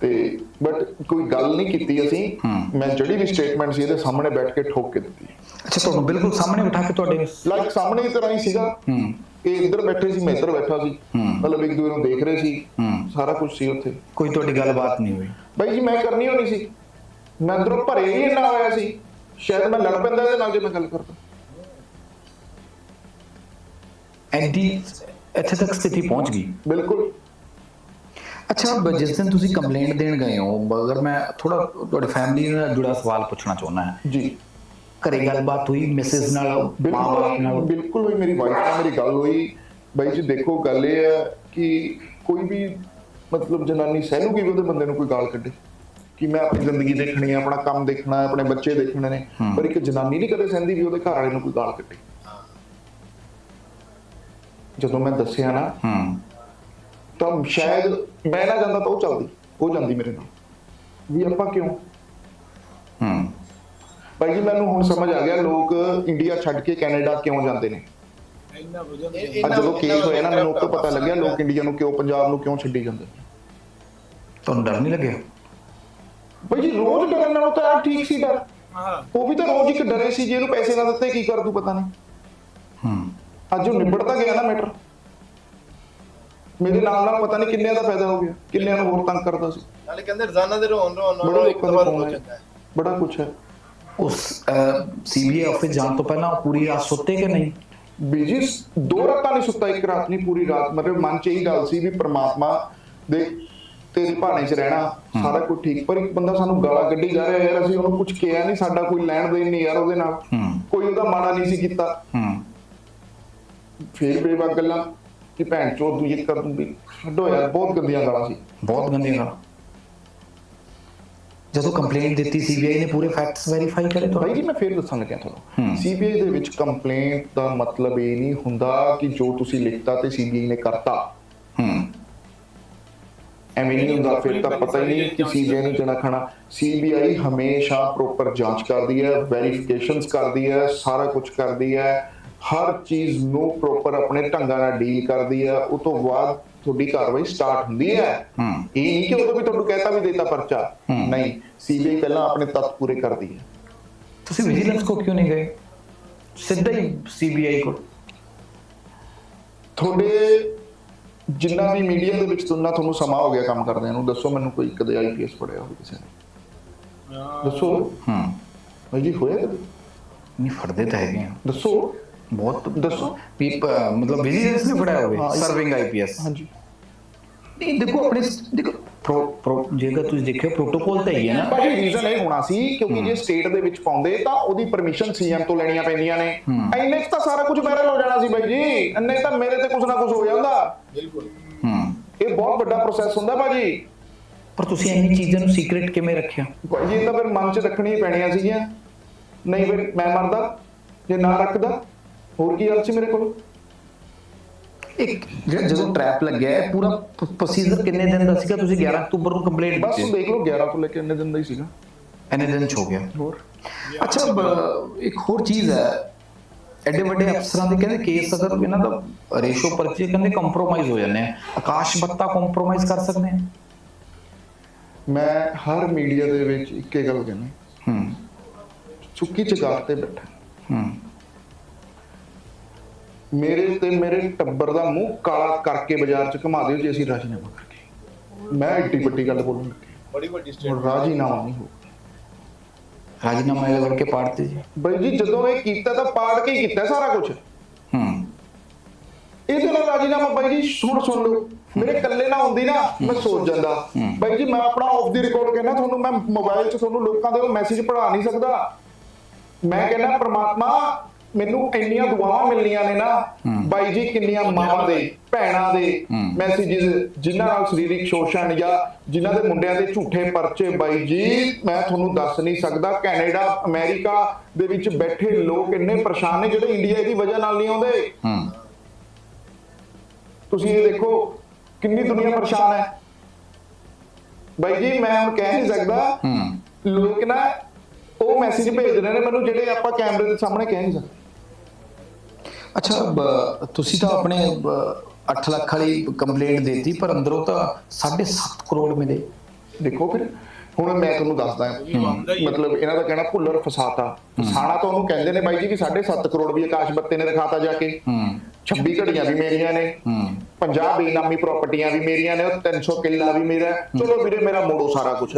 ਤੇ ਬਟ ਕੋਈ ਗੱਲ ਨਹੀਂ ਕੀਤੀ ਅਸੀਂ। ਮੈਂ ਜਿਹੜੀ ਵੀ ਸਟੇਟਮੈਂਟ ਸੀ ਇਹਦੇ ਸਾਹਮਣੇ ਬੈਠ ਕੇ ਠੋਕ ਕੇ ਦਿੱਤੀ। ਅੱਛਾ ਤੁਹਾਨੂੰ ਬਿਲਕੁਲ ਸਾਹਮਣੇ ਬਿਠਾ ਕੇ ਤੁਹਾਡੇ ਲਾਈਕ ਸਾਹਮਣੇ ਤਰ੍ਹਾਂ ਹੀ ਸੀਗਾ। ਇਹ ਇੱਧਰ ਬੈਠੇ ਸੀ ਮੈਂ ਇੱਧਰ ਬੈਠਾ ਸੀ। ਮਤਲਬ ਇੱਕ ਦੂਜੇ ਨੂੰ ਦੇਖ ਰਹੇ ਸੀ। ਸਾਰਾ ਕੁਝ ਸੀ ਉੱਥੇ। ਕੋਈ ਤੁਹਾਡੀ ਗੱਲਬਾਤ ਨਹੀਂ ਹੋਈ। ਬਾਈ ਜੀ ਮੈਂ ਕਰਨੀ ਹੋਣੀ ਸੀ। ਮੈਂ ਅੰਦਰੋਂ ਭਰੇ ਹੀ ਇੰਨਾ ਹੋਇਆ ਸੀ। ਸ਼ਾਇਦ ਮੈਂ ਲੜ ਪੈਂਦਾ ਇਹਦੇ ਨਾਲ ਜੇ ਮੈਂ ਗੱਲ ਕਰਦਾ। ਐਡੀ ਇੱਥੇ ਤੱਕ ਸਥਿਤੀ ਪਹੁੰਚ ਗਈ। ਬਿਲਕੁਲ। ਅੱਛਾ ਜਿਸ ਦਿਨ ਤੁਸੀਂ ਕੰਪਲੇਂਟ ਦੇਣ ਗਏ ਹੋ ਅਗਰ ਮੈਂ ਥੋੜਾ ਤੁਹਾਡੇ ਫੈਮਿਲੀ ਨਾਲ ਜੁੜਾ ਸਵਾਲ ਪੁੱਛਣਾ ਚਾਹੁੰਦਾ ਹਾਂ। ਜੀ। ਘਰੇ ਗੱਲਬਾਤ ਹੋਈ ਮਿਸਿਸ ਨਾਲ ਬਿਲਕੁਲ ਹੋਈ ਮੇਰੀ ਵਾਈਫ ਨਾਲ ਮੇਰੀ ਗੱਲ ਹੋਈ। ਬਾਈ ਜੀ ਦੇਖੋ ਗੱਲ ਇਹ ਆ ਕਿ ਕੋਈ ਵੀ ਮਤਲਬ ਜਨਾਨੀ ਸਹਿਲੂ ਕਿ ਉਹਦੇ ਬੰਦੇ ਨੂੰ ਕੋਈ ਗਾਲ ਕੱਢੇ। ਕਿ ਮੈਂ ਆਪਣੀ ਜ਼ਿੰਦਗੀ ਦੇਖਣੀ ਹੈ ਆਪਣਾ ਕੰਮ ਦੇਖਣਾ ਹੈ ਆਪਣੇ ਬੱਚੇ ਦੇਖਣੇ ਨੇ। ਪਰ ਇੱਕ ਜਨਾਨੀ ਨਹੀਂ ਕਦੇ ਸਹਿੰਦੀ ਵੀ ਉਹਦੇ ਘਰ ਵਾਲੇ ਨੂੰ ਕੋਈ ਗਾਲ ਕੱਢੇ। ਜਦੋਂ ਮੈਂ ਦੱਸਿਆ ਨਾ ਹੂੰ। ਤਾਂ ਸ਼ਾਇਦ ਮੈਂ ਨਾ ਜਾਂਦਾ ਤਾਂ ਉਹ ਚੱਲਦੀ ਉਹ ਜਾਂਦੀ ਮੇਰੇ ਨਾਲ। ਵੀ ਆਪਾਂ ਕਿਉਂ? ਹੂੰ। ਭਾਈ ਜੀ ਮੈਨੂੰ ਹੁਣ ਸਮਝ ਆ ਗਿਆ ਲੋਕ ਇੰਡੀਆ ਛੱਡ ਕੇ ਕੈਨੇਡਾ ਕਿਉਂ ਜਾਂਦੇ ਨੇ। ਅੱਜ ਜਦੋਂ ਕੇਸ ਹੋਇਆ ਨਾ ਮੈਨੂੰ ਉਦੋਂ ਪਤਾ ਲੱਗਿਆ ਲੋਕ ਇੰਡੀਆ ਨੂੰ ਕਿਉਂ ਪੰਜਾਬ ਨੂੰ ਕਿਉਂ ਛੱਡੀ ਜਾਂਦੇ ਤੁਹਾਨੂੰ ਡਰ ਨਹੀਂ ਲੱਗਿਆ? ਭਾਈ ਜੀ ਰੋਜ਼ ਡਰਨ ਨਾਲੋਂ ਤਾਂ ਠੀਕ ਸੀ ਡਰ। ਉਹ ਵੀ ਤਾਂ ਰੋਜ਼ ਇੱਕ ਡਰੇ ਸੀ ਜੇ ਇਹਨੂੰ ਪੈਸੇ ਨਾ ਦਿੱਤੇ ਕੀ ਕਰ ਦੂ ਪਤਾ ਨਹੀਂ। ਅੱਜ ਉਹ ਨਿਬੜਦਾ ਗਿਆ ਨਾ ਮੈਟਰ। ਮੇਰੇ ਨਾਲ ਨਾਲ ਪਤਾ ਨਹੀਂ ਕਿੰਨਿਆਂ ਦਾ ਫਾਇਦਾ ਹੋ ਗਿਆ ਕਿੰਨਿਆਂ ਨੂੰ ਹੋਰ ਤੰਗ ਕਰਦਾ ਸੀ। ਨਾਲੇ ਕਹਿੰਦੇ ਰੋਜ਼ਾਨਾ ਦੇ ਰੋਣ ਰੋਣ ਬੜੇ ਨਾਲੋਂ ਇੱਕ ਫੋਨ ਹੋ ਜਾਂਦਾ ਹੈ। ਬੜਾ ਕੁਛ ਹੈ। ਉਸ ਸੀਬੀਆਈ ਆਫਿਸ ਜਾਣ ਤੋਂ ਪਹਿਲਾਂ ਪੂਰੀ ਰਾਤ ਸੁੱਤੇ ਕਿ ਨਹੀਂ? ਬੀਜੀ ਦੋ ਰਾਤਾਂ ਨਹੀਂ ਸੁੱਤਾ ਇੱਕ ਰਾਤ ਨਹੀਂ ਪੂਰੀ ਰਾਤ। ਮਤਲਬ ਮਨ ਚ ਇਹੀ ਗੱਲ ਸੀ ਵੀ ਪ੍ਰਮਾਤਮਾ ਦੇ ਤੇਰੀ ਭਾਣੇ 'ਚ ਰਹਿਣਾ ਸਾਰਾ ਕੁਝ ਠੀਕ। ਪਰ ਇੱਕ ਬੰਦਾ ਸਾਨੂੰ ਗਾਲਾਂ ਕੱਢੀ ਜਾ ਰਿਹਾ ਯਾਰ ਅਸੀਂ ਉਹਨੂੰ ਕੁਝ ਕਿਹਾ ਨਹੀਂ ਸਾਡਾ ਕੋਈ ਲੈਣ ਦੇਣ ਨਹੀਂ ਯਾਰ ਉਹਦੇ ਨਾਲ। ਕੋਈ ਉਹਦਾ ਮਾੜਾ ਨਹੀਂ ਸੀ ਕੀਤਾ। ਹੂੰ। ਫੇਰ ਬੇਵਾ ਗੱਲਾਂ ਕਿ ਭੈਣ ਚੋਦ ਤੂੰ ਇਹ ਕਰ ਦੂੰਗੀ ਛੱਡੋ ਯਾਰ ਬਹੁਤ ਗੰਦੀਆਂ ਗਾਲਾਂ ਸੀ। ਬਹੁਤ ਗੰਦੀਆਂ ਗਾਲਾਂ। ਜਦੋਂ ਕੰਪਲੇਂਟ ਦਿੱਤੀ ਸੀਬੀਆਈ ਨੇ ਪੂਰੇ ਫੈਕਟਸ ਵੈਰੀਫਾਈ ਕਰੇ ਭਾਈ ਤੁਹਾਡੇ ਜੀ ਮੈਂ ਫੇਰ ਦੱਸਣ ਲੱਗਿਆ। ਤੁਹਾਨੂੰ। ਸੀਬੀਆਈ ਦੇ ਵਿੱਚ ਕੰਪਲੇਂਟ ਦਾ ਮਤਲਬ ਇਹ ਨਹੀਂ ਹੁੰਦਾ ਕਿ ਜੋ ਤੁਸੀਂ ਲਿਖਤਾ ਤੇ ਸੀਬੀਆਈ ਨੇ ਕਰਤਾ। ਹੂੰ। ਐਵੇਂ ਨਹੀਂ ਹੁੰਦਾ ਫਿਰ ਤਾਂ ਪਤਾ ਹੀ ਨਹੀਂ ਕਿ ਸੀਬੀਆਈ ਨੂੰ ਜਣਾ ਖਾਣਾ। ਸੀਬੀਆਈ ਹਮੇਸ਼ਾ ਪ੍ਰੋਪਰ ਜਾਂਚ ਕਰਦੀ ਹੈ ਵੈਰੀਫਿਕੇਸ਼ਨਸ ਕਰਦੀ ਹੈ ਸਾਰਾ ਕੁਝ ਕਰਦੀ ਹੈ। ਹਰ ਚੀਜ਼ ਨੂੰ ਪ੍ਰੋਪਰ ਆਪਣੇ ਢੰਗਾਂ ਨਾਲ ਡੀਲ ਕਰਦੀ ਹੈ ਉਸ ਤੋਂ ਬਾਅਦ ਤੁਹਾਡੀ ਕਾਰਵਾਈ ਸਟਾਰਟ ਹੁੰਦੀ ਹੈ। ਇਹ ਨਹੀਂ ਕਿ ਉਦੋਂ ਵੀ ਤੁਹਾਨੂੰ ਕਹਿਤਾ ਵੀ ਦੇਤਾ ਪਰਚਾ। ਨਹੀਂ ਸੀਬੀਆਈ ਪਹਿਲਾਂ ਆਪਣੇ ਤੱਤ ਪੂਰੇ ਕਰਦੀ ਹੈ। ਤੁਸੀਂ ਵਿਜੀਲੈਂਸ ਕੋ ਕਿਉਂ ਨਹੀਂ ਗਏ? ਸਿੱਧਾ ਹੀ ਸੀਬੀਆਈ ਕੋਲ। ਤੁਹਾਡੇ ਜਿੰਨਾ ਵੀ ਮੀਡੀਆ ਦੇ ਵਿੱਚ ਤੁੰਨਾ ਤੁਹਾਨੂੰ ਸਮਾਂ ਹੋ ਗਿਆ ਕੰਮ ਕਰਦਿਆਂ ਨੂੰ ਦੱਸੋ ਮੈਨੂੰ ਕੋਈ ਕਦੇ ਆਈਪੀਐਸ ਪੜਿਆ ਹੋਵੇ ਕਿਸੇ ਨੇ। ਦੱਸੋ। ਹੂੰ। ਜੀ ਹੋਇਆ ਕਦੇ? ਨਹੀਂ ਫੜਦੇ ਤਾਂ ਹੈਗੇ ਆ। ਦੱਸੋ। ਬਹੁਤ ਦੱਸੋ ਮਤਲਬ ਵਿਜੀਲੈਂਸ ਨੇ ਫੜਾਇਆ ਹੋਵੇ ਸਰਵਿੰਗ ਆਈਪੀਐਸ ਹਾਂਜੀ। ਨਹੀਂ ਦੇਖੋ ਆਪਣੇ ਦੇਖੋ ਪ੍ਰੋ ਪ੍ਰੋ ਜੇਕਰ ਤੁਸੀਂ ਦੇਖਿਓ ਪ੍ਰੋਟੋਕੋਲ ਤਾਂ ਹੀ ਹੈ ਨਾ। ਭਾਜੀ ਰੀਜ਼ਨ ਇਹ ਹੋਣਾ ਸੀ ਕਿਉਂਕਿ ਜੇ ਸਟੇਟ ਦੇ ਵਿੱਚ ਪਾਉਂਦੇ ਤਾਂ ਉਹਦੀ ਪਰਮਿਸ਼ਨ ਸੀਐਮ ਤੋਂ ਲੈਣੀਆਂ ਪੈਂਦੀਆਂ ਨੇ। 'ਚ ਤਾਂ ਸਾਰਾ ਕੁਝ ਵਾਇਰਲ ਹੋ ਜਾਣਾ ਸੀ ਬਾਈ ਜੀ। 'ਚ ਤਾਂ ਮੇਰੇ ਤੇ ਕੁਝ ਨਾ ਕੁਝ ਹੋ ਜਾਂਦਾ। ਬਿਲਕੁਲ। ਹੂੰ। ਇਹ ਬਹੁਤ ਵੱਡਾ ਪ੍ਰੋਸੈਸ ਹੁੰਦਾ ਭਾਜੀ। ਪਰ ਤੁਸੀਂ ਇੰਨੀ ਚੀਜ਼ਾਂ ਨੂੰ ਸੀਕ੍ਰੀਟ ਕਿਵੇਂ ਰੱਖਿਆ? ਭਾਈ ਜੀ ਇਹ ਤਾਂ ਫਿਰ ਮਨ 'ਚ ਰੱਖਣੀਆਂ ਹੀ ਪੈਣੀਆਂ ਸੀਗੀਆਂ। ਨਹੀਂ ਫਿਰ ਮੈਂ ਮਰਦਾ ਜੇ ਨਾ ਰੱਖਦਾ ਹੋਰ ਕੀ ਗੱਲ ਸੀ ਮੇਰੇ ਕੋਲ? ਇੱਕ ਜਦੋਂ ਟ੍ਰੈਪ ਲੱਗਿਆ ਹੈ ਪੂਰਾ ਪ੍ਰੋਸੀਜਰ ਕਿੰਨੇ ਦਿਨ ਦਾ ਸੀਗਾ? ਤੁਸੀਂ 11 ਅਕਤੂਬਰ ਨੂੰ ਕੰਪਲੀਟ ਬਸ ਦੇਖ ਲਓ 11 ਤੋਂ ਲੈ ਕੇ ਇੰਨੇ ਦਿਨ ਦਾ ਹੀ ਸੀਗਾ। ਇੰਨੇ ਦਿਨ ਚ ਹੋ ਗਿਆ। ਹੋਰ? ਅੱਛਾ ਇੱਕ ਹੋਰ ਚੀਜ਼ ਹੈ। ਐਡੇ ਵੱਡੇ ਅਫਸਰਾਂ ਦੇ ਕਹਿੰਦੇ ਕੇਸ ਅਗਰ ਇਹਨਾਂ ਦਾ ਰੇਸ਼ੋ ਪਰਚੇ ਕਹਿੰਦੇ ਕੰਪਰੋਮਾਈਜ਼ ਹੋ ਜਾਂਦੇ ਆ। ਆਕਾਸ਼ ਬੱਤਾ ਕੰਪਰੋਮਾਈਜ਼ ਕਰ ਸਕਦੇ ਆ। ਮੈਂ ਹਰ ਮੀਡੀਆ ਦੇ ਵਿੱਚ ਇੱਕੇ ਗੱਲ ਕਹਿੰਦਾ। ਹੂੰ। ਚੁੱਕੀ ਚਗਾਰ ਤੇ ਬੈਠਾ। ਹੂੰ। ਮੇਰੇ ਤੇ ਮੇਰੇ ਟੱਬਰ ਦਾ ਮੂੰਹ ਕਾਲਾ ਕਰਕੇ ਬਾਜ਼ਾਰ 'ਚ ਘੁਮਾ ਦਿਓ ਜੇ ਅਸੀਂ ਰਾਜੀਨਾਮਾ ਕਰਕੇ। ਮੈਂ ਏਡੀ ਵੱਡੀ ਗੱਲ ਬੋਲਣ ਲੱਗੇ। ਬੜੀ ਵੱਡੀ ਹੁਣ ਸਟੇਟ ਰਾਜੀਨਾਮਾ ਨਹੀਂ ਹੋ ਰਾਜੀਨਾਮਾ ਇਹ ਕਰਕੇ ਪਾੜਤੇ ਜੀ। ਬਈ ਜੀ ਜਦੋਂ ਇਹ ਕੀਤਾ ਤਾਂ ਪਾੜ ਕੇ ਹੀ ਕੀਤਾ ਸਾਰਾ ਕੁਝ ਹੂੰ। ਇਹਦੇ ਨਾਲ ਰਾਜੀਨਾਮਾ ਬਾਈ ਜੀ ਸੁਣ ਸੁਣ ਲਓ। ਮੇਰੇ ਇਕੱਲੇ ਨਾ ਹੁੰਦੀ ਨਾ ਮੈਂ ਸੋਚ ਜਾਂਦਾ। ਬਾਈ ਜੀ ਮੈਂ ਆਪਣਾ ਆਫ ਦੀ ਰਿਕਾਰਡ ਕਹਿਣਾ ਤੁਹਾਨੂੰ ਮੈਂ ਮੋਬਾਈਲ 'ਚ ਤੁਹਾਨੂੰ ਲੋਕਾਂ ਦੇ ਉਹ ਮੈਸੇਜ ਪੜਾ ਨਹੀਂ ਸਕਦਾ। ਮੈਂ ਕਹਿੰਦਾ ਪ੍ਰਮਾਤਮਾ ਮੈਨੂੰ ਇੰਨੀਆਂ ਦੁਆਵਾਂ ਮਿਲਣੀਆਂ ਨੇ ਨਾ ਬਾਈ ਜੀ ਕਿੰਨੀਆਂ ਮਾਵਾਂ ਦੇ ਭੈਣਾਂ ਦੇ ਮੈਸੇजेस ਜਿਨ੍ਹਾਂ ਨਾਲ ਸਰੀਰਕ ਸ਼ੋਸ਼ਣ ਜਾਂ ਜਿਨ੍ਹਾਂ ਦੇ ਮੁੰਡਿਆਂ ਦੇ ਝੂਠੇ ਪਰਚੇ ਬਾਈ ਜੀ ਮੈਂ ਤੁਹਾਨੂੰ ਦੱਸ ਨਹੀਂ ਸਕਦਾ ਕੈਨੇਡਾ ਅਮਰੀਕਾ ਦੇ ਵਿੱਚ ਬੈਠੇ ਲੋਕ ਇੰਨੇ ਪਰੇਸ਼ਾਨ ਨੇ ਜਿਹੜੇ ਇੰਡੀਆ ਦੀ ਵਜ੍ਹਾ ਨਾਲ ਨਹੀਂ ਆਉਂਦੇ। ਤੁਸੀਂ ਇਹ ਦੇਖੋ ਕਿੰਨੀ ਦੁਨੀਆ ਪਰੇਸ਼ਾਨ ਹੈ। ਬਾਈ ਜੀ ਮੈਂ ਹੁਣ ਕਹਿ ਨਹੀਂ ਸਕਦਾ ਲੋਕ ਨਾ ਉਹ ਮੈਸੇਜ ਭੇਜ ਰਹੇ ਨੇ ਮੈਨੂੰ ਜਿਹੜੇ ਆਪਾਂ ਕੈਮਰੇ ਦੇ ਸਾਹਮਣੇ ਕਹਿ ਨਹੀਂ ਸਕਦੇ। ਅੱਛਾ ਤੁਸੀਂ ਤਾਂ ਆਪਣੇ 8 ਲੱਖ ਵਾਲੀ ਕੰਪਲੇਂਟ ਦੇਤੀ ਪਰ ਅੰਦਰੋਂ ਤਾਂ 7.5 ਕਰੋੜ ਮਿਲੇ। ਦੇਖੋ ਫਿਰ ਹੁਣ ਮੈਂ ਤੁਹਾਨੂੰ ਦੱਸਦਾ। ਮਤਲਬ ਇਹਨਾਂ ਦਾ ਕਹਿਣਾ ਭੁੱਲਰ ਫਸਾਤਾ। ਫਸਾਣਾ ਤਾਂ ਉਹਨੂੰ ਕਹਿੰਦੇ ਨੇ ਬਾਈ ਜੀ ਕਿ 7.5 ਕਰੋੜ ਵੀ ਆਕਾਸ਼ ਬੱਤੇ ਨੇ ਦਿਖਾਤਾ ਜਾ ਕੇ। ਹੂੰ। 26 ਘੜੀਆਂ ਵੀ ਮੇਰੀਆਂ ਨੇ। ਹੂੰ। 50 ਬੇਨਾਮੀ ਪ੍ਰਾਪਰਟੀਆਂ ਵੀ ਮੇਰੀਆਂ ਨੇ ਉਹ 300 ਕਿੱਲਾ ਵੀ ਮੇਰਾ। ਚਲੋ ਵੀਰੇ ਮੇਰਾ ਮੋੜੋ ਸਾਰਾ ਕੁਝ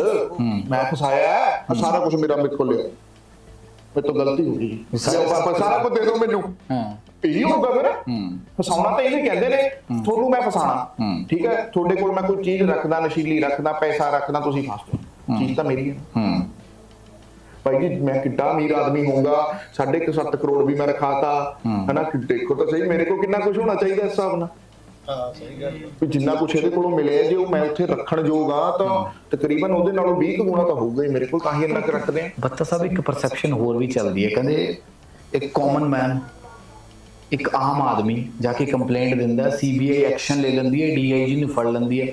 ਮੈਂ ਫਸਾਇਆ ਸਾਰਾ ਕੁਝ ਮੇਰਾ ਮੇਰੇ ਕੋਲ ਲਿਓ ਮੇਰੇ ਤੋਂ ਗਲਤੀ ਹੋ ਗਈ। ਸਾਰਾ ਕੁਝ ਦੇ ਦਿਓ ਮੈਨੂੰ। ਹਾਂ। ਇਹੀ ਹੋਊਗਾ ਫਿਰ। ਫਸਾਉਣਾ ਤਾਂ ਇਹਨੂੰ ਕਹਿੰਦੇ ਨੇ ਤੁਹਾਨੂੰ ਮੈਂ ਫਸਾਣਾ। ਠੀਕ ਹੈ? ਤੁਹਾਡੇ ਕੋਲ ਮੈਂ ਕੋਈ ਚੀਜ਼ ਰੱਖਦਾ ਨਸ਼ੀਲੀ ਰੱਖਦਾ ਪੈਸਾ ਰੱਖਦਾ ਤੁਸੀਂ ਫਸ ਜਾਓ। ਚੀਜ਼ ਤਾਂ ਮੇਰੀ ਹੈ। ਭਾਈ ਜੀ ਮੈਂ ਕਿੱਡਾ ਅਮੀਰ ਆਦਮੀ ਹੋਊਗਾ ਸਾਢੇ ਕੁ ਸੱਤ ਕਰੋੜ ਵੀ ਮੈਂ ਰਖਾਤਾ। ਹਨਾ ਕਿ ਦੇਖੋ ਤਾਂ ਸਹੀ ਮੇਰੇ ਕੋਲ ਕਿੰਨਾ ਕੁਝ ਹੋਣਾ ਚਾਹੀਦਾ ਇਸ ਹਿਸਾਬ ਨਾਲ। ਹਾਂ ਸਹੀ ਗੱਲ ਜਿੰਨਾ ਕੁਝ ਇਹਦੇ ਕੋਲੋਂ ਮਿਲਿਆ ਜੇ ਉਹ ਮੈਂ ਉੱਥੇ ਰੱਖਣ ਜੋਗਾ ਤਾਂ ਤਕਰੀਬਨ ਉਹਦੇ ਨਾਲੋਂ 20 ਕੁ ਗੁਣਾ ਤਾਂ ਹੋਊਗਾ ਹੀ ਮੇਰੇ ਕੋਲ ਤਾਂ ਹੀ ਇੰਨਾ ਰੱਖਦੇ ਆ। ਬੱਤਾ ਸਾਹਿਬ ਇੱਕ ਪਰਸੈਪਸ਼ਨ ਹੋਰ ਵੀ ਚੱਲਦੀ ਹੈ। ਕਹਿੰਦੇ ਇੱਕ ਕਾਮਨ ਮੈਨ ਇੱਕ ਆਮ ਆਦਮੀ ਜਾ ਕੇ ਕੰਪਲੇਂਟ ਦਿੰਦਾ ਸੀਬੀਆਈ ਐਕਸ਼ਨ ਲੈ ਲੈਂਦੀ ਹੈ ਡੀਆਈਜੀ ਨੂੰ ਫੜ ਲੈਂਦੀ ਹੈ।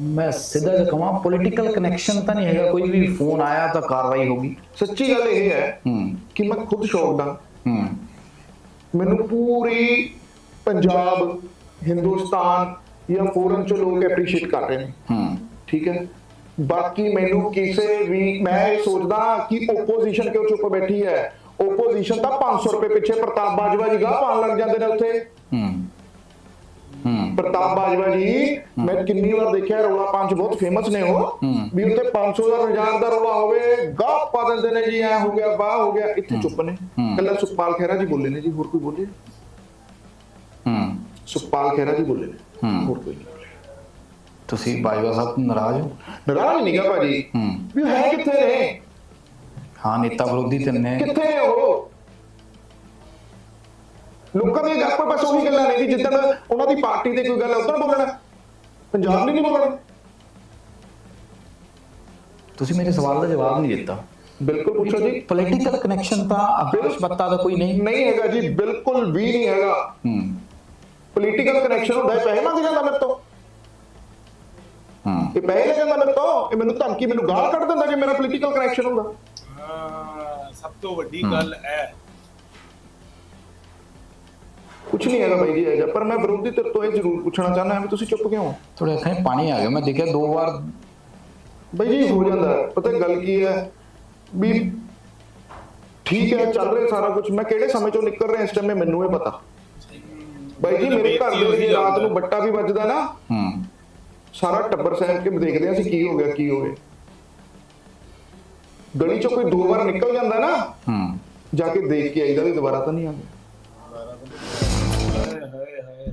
ਮੈਂ ਸਿੱਧਾ ਜਿਹਾ ਕਹਾਂ ਪੋਲੀਟੀਕਲ ਕਨੈਕਸ਼ਨ ਤਾਂ ਨਹੀਂ ਹੈਗਾ ਕੋਈ ਵੀ ਫੋਨ ਆਇਆ ਤਾਂ ਕਾਰਵਾਈ ਹੋਗੀ ਸੱਚੀ ਗੱਲ ਇਹ ਹੈ ਕਿ ਮੈਂ ਖੁਦ ਸ਼ੌਕਡ ਹਾਂ। ਮੈਨੂੰ ਪੂਰੀ ਪੰਜਾਬ ਹਿੰਦੁਸਤਾਨ ਜਾਂ ਫੋਰਨ ਚ ਲੋਕ ਐਪਰੀਸ਼ੀਏਟ ਕਰ ਰਹੇ ਨੇ। ਹੂੰ। ਠੀਕ ਹੈ? ਬਾਕੀ ਮੈਨੂੰ ਕਿਸੇ ਵੀ ਮੈਂ ਇਹ ਸੋਚਦਾ ਕਿ ਓਪੋਜੀਸ਼ਨ ਕਿਉਂ ਚੁੱਪ ਬੈਠੀ ਹੈ? ਓਪੋਜੀਸ਼ਨ ਤਾਂ 500 ਰੁਪਏ ਪਿੱਛੇ ਪ੍ਰਤਾਪ ਬਾਜਵਾ ਜੀ ਗਾਹ ਪਾਣ ਲੱਗ ਜਾਂਦੇ ਨੇ ਉੱਥੇ। ਹੂੰ। ਪ੍ਰਤਾਪ ਬਾਜਵਾ ਜੀ ਮੈਂ ਕਿੰਨੀ ਵਾਰ ਦੇਖਿਆ ਰੌਲਾ ਪੰਜ ਬਹੁਤ ਫੇਮਸ ਨੇ ਉਹ। ਵੀ ਉੱਥੇ 500 ਦਾ ਹਜ਼ਾਰ ਦਾ ਰੌਲਾ ਹੋਵੇ ਗਾਹ ਪਾ ਦਿੰਦੇ ਨੇ ਜੀ ਐ ਹੋ ਗਿਆ ਬਾਹ ਹੋ ਗਿਆ ਇੱਥੇ ਚੁੱਪ ਨੇ। ਕੱਲਾ ਸੁਖਪਾਲ ਖਹਿਰਾ ਜੀ ਬੋਲੇ ਨੇ ਜੀ ਹੋਰ ਕੋਈ ਬੋਲੇ ਹੂੰ। ਸੁਖਪਾਲ ਖਹਿਰਾ ਜੀ ਬੋਲੇ ਨੇ। ਹੂੰ। ਹੋਰ ਕੋਈ ਨਹੀਂ ਤੁਸੀਂ ਬਾਜਵਾ ਸਾਹਿਬ ਨਾਰਾਜ਼ ਹੋ? ਨਾਰਾਜ਼ ਨਹੀਂ ਗਾ ਭਾਜੀ। ਵੀ ਹੈ ਕਿੱਥੇ ਨੇ? ਹਾਂ ਨੇਤਾ ਵਿਰੋਧੀ ਤਿੰਨੇ ਕਿੱਥੇ ਨੇ ਉਹ? ਲੋਕਾਂ ਦੀਆਂ ਗੱਪਾਂ ਬਸ ਉਹੀ ਗੱਲਾਂ ਨੇ ਕਿ ਜਿੱਦਣ ਉਹਨਾਂ ਦੀ ਪਾਰਟੀ ਤੇ ਕੋਈ ਗੱਲ ਉਦੋਂ ਬੋਲਣਾ। ਪੰਜਾਬ ਨੇ ਨਹੀਂ ਬੋਲਣਾ। ਤੁਸੀਂ ਮੇਰੇ ਸਵਾਲ ਦਾ ਜਵਾਬ ਨਹੀਂ ਦਿੱਤਾ। ਬਿਲਕੁਲ ਪੁੱਛੋ ਜੀ। ਪੋਲੀਟੀਕਲ ਕਨੈਕਸ਼ਨ ਤਾਂ ਆਕਾਸ਼ ਬੱਤਾ ਦਾ ਕੋਈ ਨਹੀਂ। ਨਹੀਂ ਹੈਗਾ ਜੀ ਬਿਲਕੁਲ ਵੀ ਨਹੀਂ ਹੈਗਾ। ਹੂੰ। ਪੋਲੀਟੀਕਲ ਕਨੈਕਸ਼ਨ ਹੁੰਦਾ ਹੈ ਪੈਸੇ ਮੰਗ ਜਾਂਦਾ ਮੇਰੇ ਤੋਂ। ਹੂੰ। ਇਹ ਪੈਸੇ ਲੈ ਜਾਂਦਾ ਮੇਰੇ ਤੋਂ। ਇਹ ਮੈਨੂੰ ਧਮਕੀ ਮੈਨੂੰ ਗਾਲ ਕੱਢ ਦਿੰਦਾ ਜੇ ਮੇਰਾ ਪੋਲੀਟੀਕਲ ਕਨੈਕਸ਼ਨ ਹੁੰਦਾ। ਸਭ ਤੋਂ ਵੱਡੀ ਗੱਲ ਹੈ ਕੁਝ ਨਹੀਂ ਹੈਗਾ ਬਾਈ ਜੀ ਇਹ ਜਿਹਾ ਪਰ ਮੈਂ ਵਿਰੋਧੀ ਧਿਰ ਤੋਂ ਇਹ ਜ਼ਰੂਰ ਪੁੱਛਣਾ ਚਾਹੁੰਦਾ ਹਾਂ ਵੀ ਤੁਸੀਂ ਚੁੱਪ ਕਿਉਂ ਹੋ? ਥੋੜੇ ਅੱਖਾਂ 'ਚ ਪਾਣੀ ਆ ਗਿਆ ਮੈਂ ਦੇਖਿਆ ਦੋ ਵਾਰ ਬਈ ਜੀ ਹੋ ਜਾਂਦਾ। ਪਤਾ ਗੱਲ ਕੀ ਹੈ ਵੀ ਠੀਕ ਹੈ ਚੱਲ ਰਿਹਾ ਸਾਰਾ ਕੁਝ ਮੈਂ ਕਿਹੜੇ ਸਮੇਂ ਚੋਂ ਨਿਕਲ ਰਿਹਾ ਇਸ ਟਾਈਮ ਮੈਨੂੰ ਇਹ ਪਤਾ। ਬਾਈ ਜੀ ਮੇਰੇ ਘਰ ਦੇ ਵਿੱਚ ਰਾਤ ਨੂੰ ਬੱਟਾ ਵੀ ਵੱਜਦਾ ਨਾ। ਹੂੰ। ਸਾਰਾ ਟੱਬਰ ਸਹਿਮ ਕੇ ਦੇਖਦੇ ਹਾਂ ਅਸੀਂ ਕੀ ਹੋ ਗਿਆ ਕੀ ਹੋ ਗਿਆ। ਗਲੀ ਚੋਂ ਕੋਈ ਦੋ ਵਾਰ ਨਿਕਲ ਜਾਂਦਾ ਨਾ ਹੂੰ। ਜਾ ਕੇ ਦੇਖ ਕੇ ਆਈਦਾ ਵੀ ਦੁਬਾਰਾ ਤਾਂ ਨਹੀਂ ਆਉਂਦਾ। ਹਾਏ ਹਾਏ ਹਾਏ ਹਾਏ।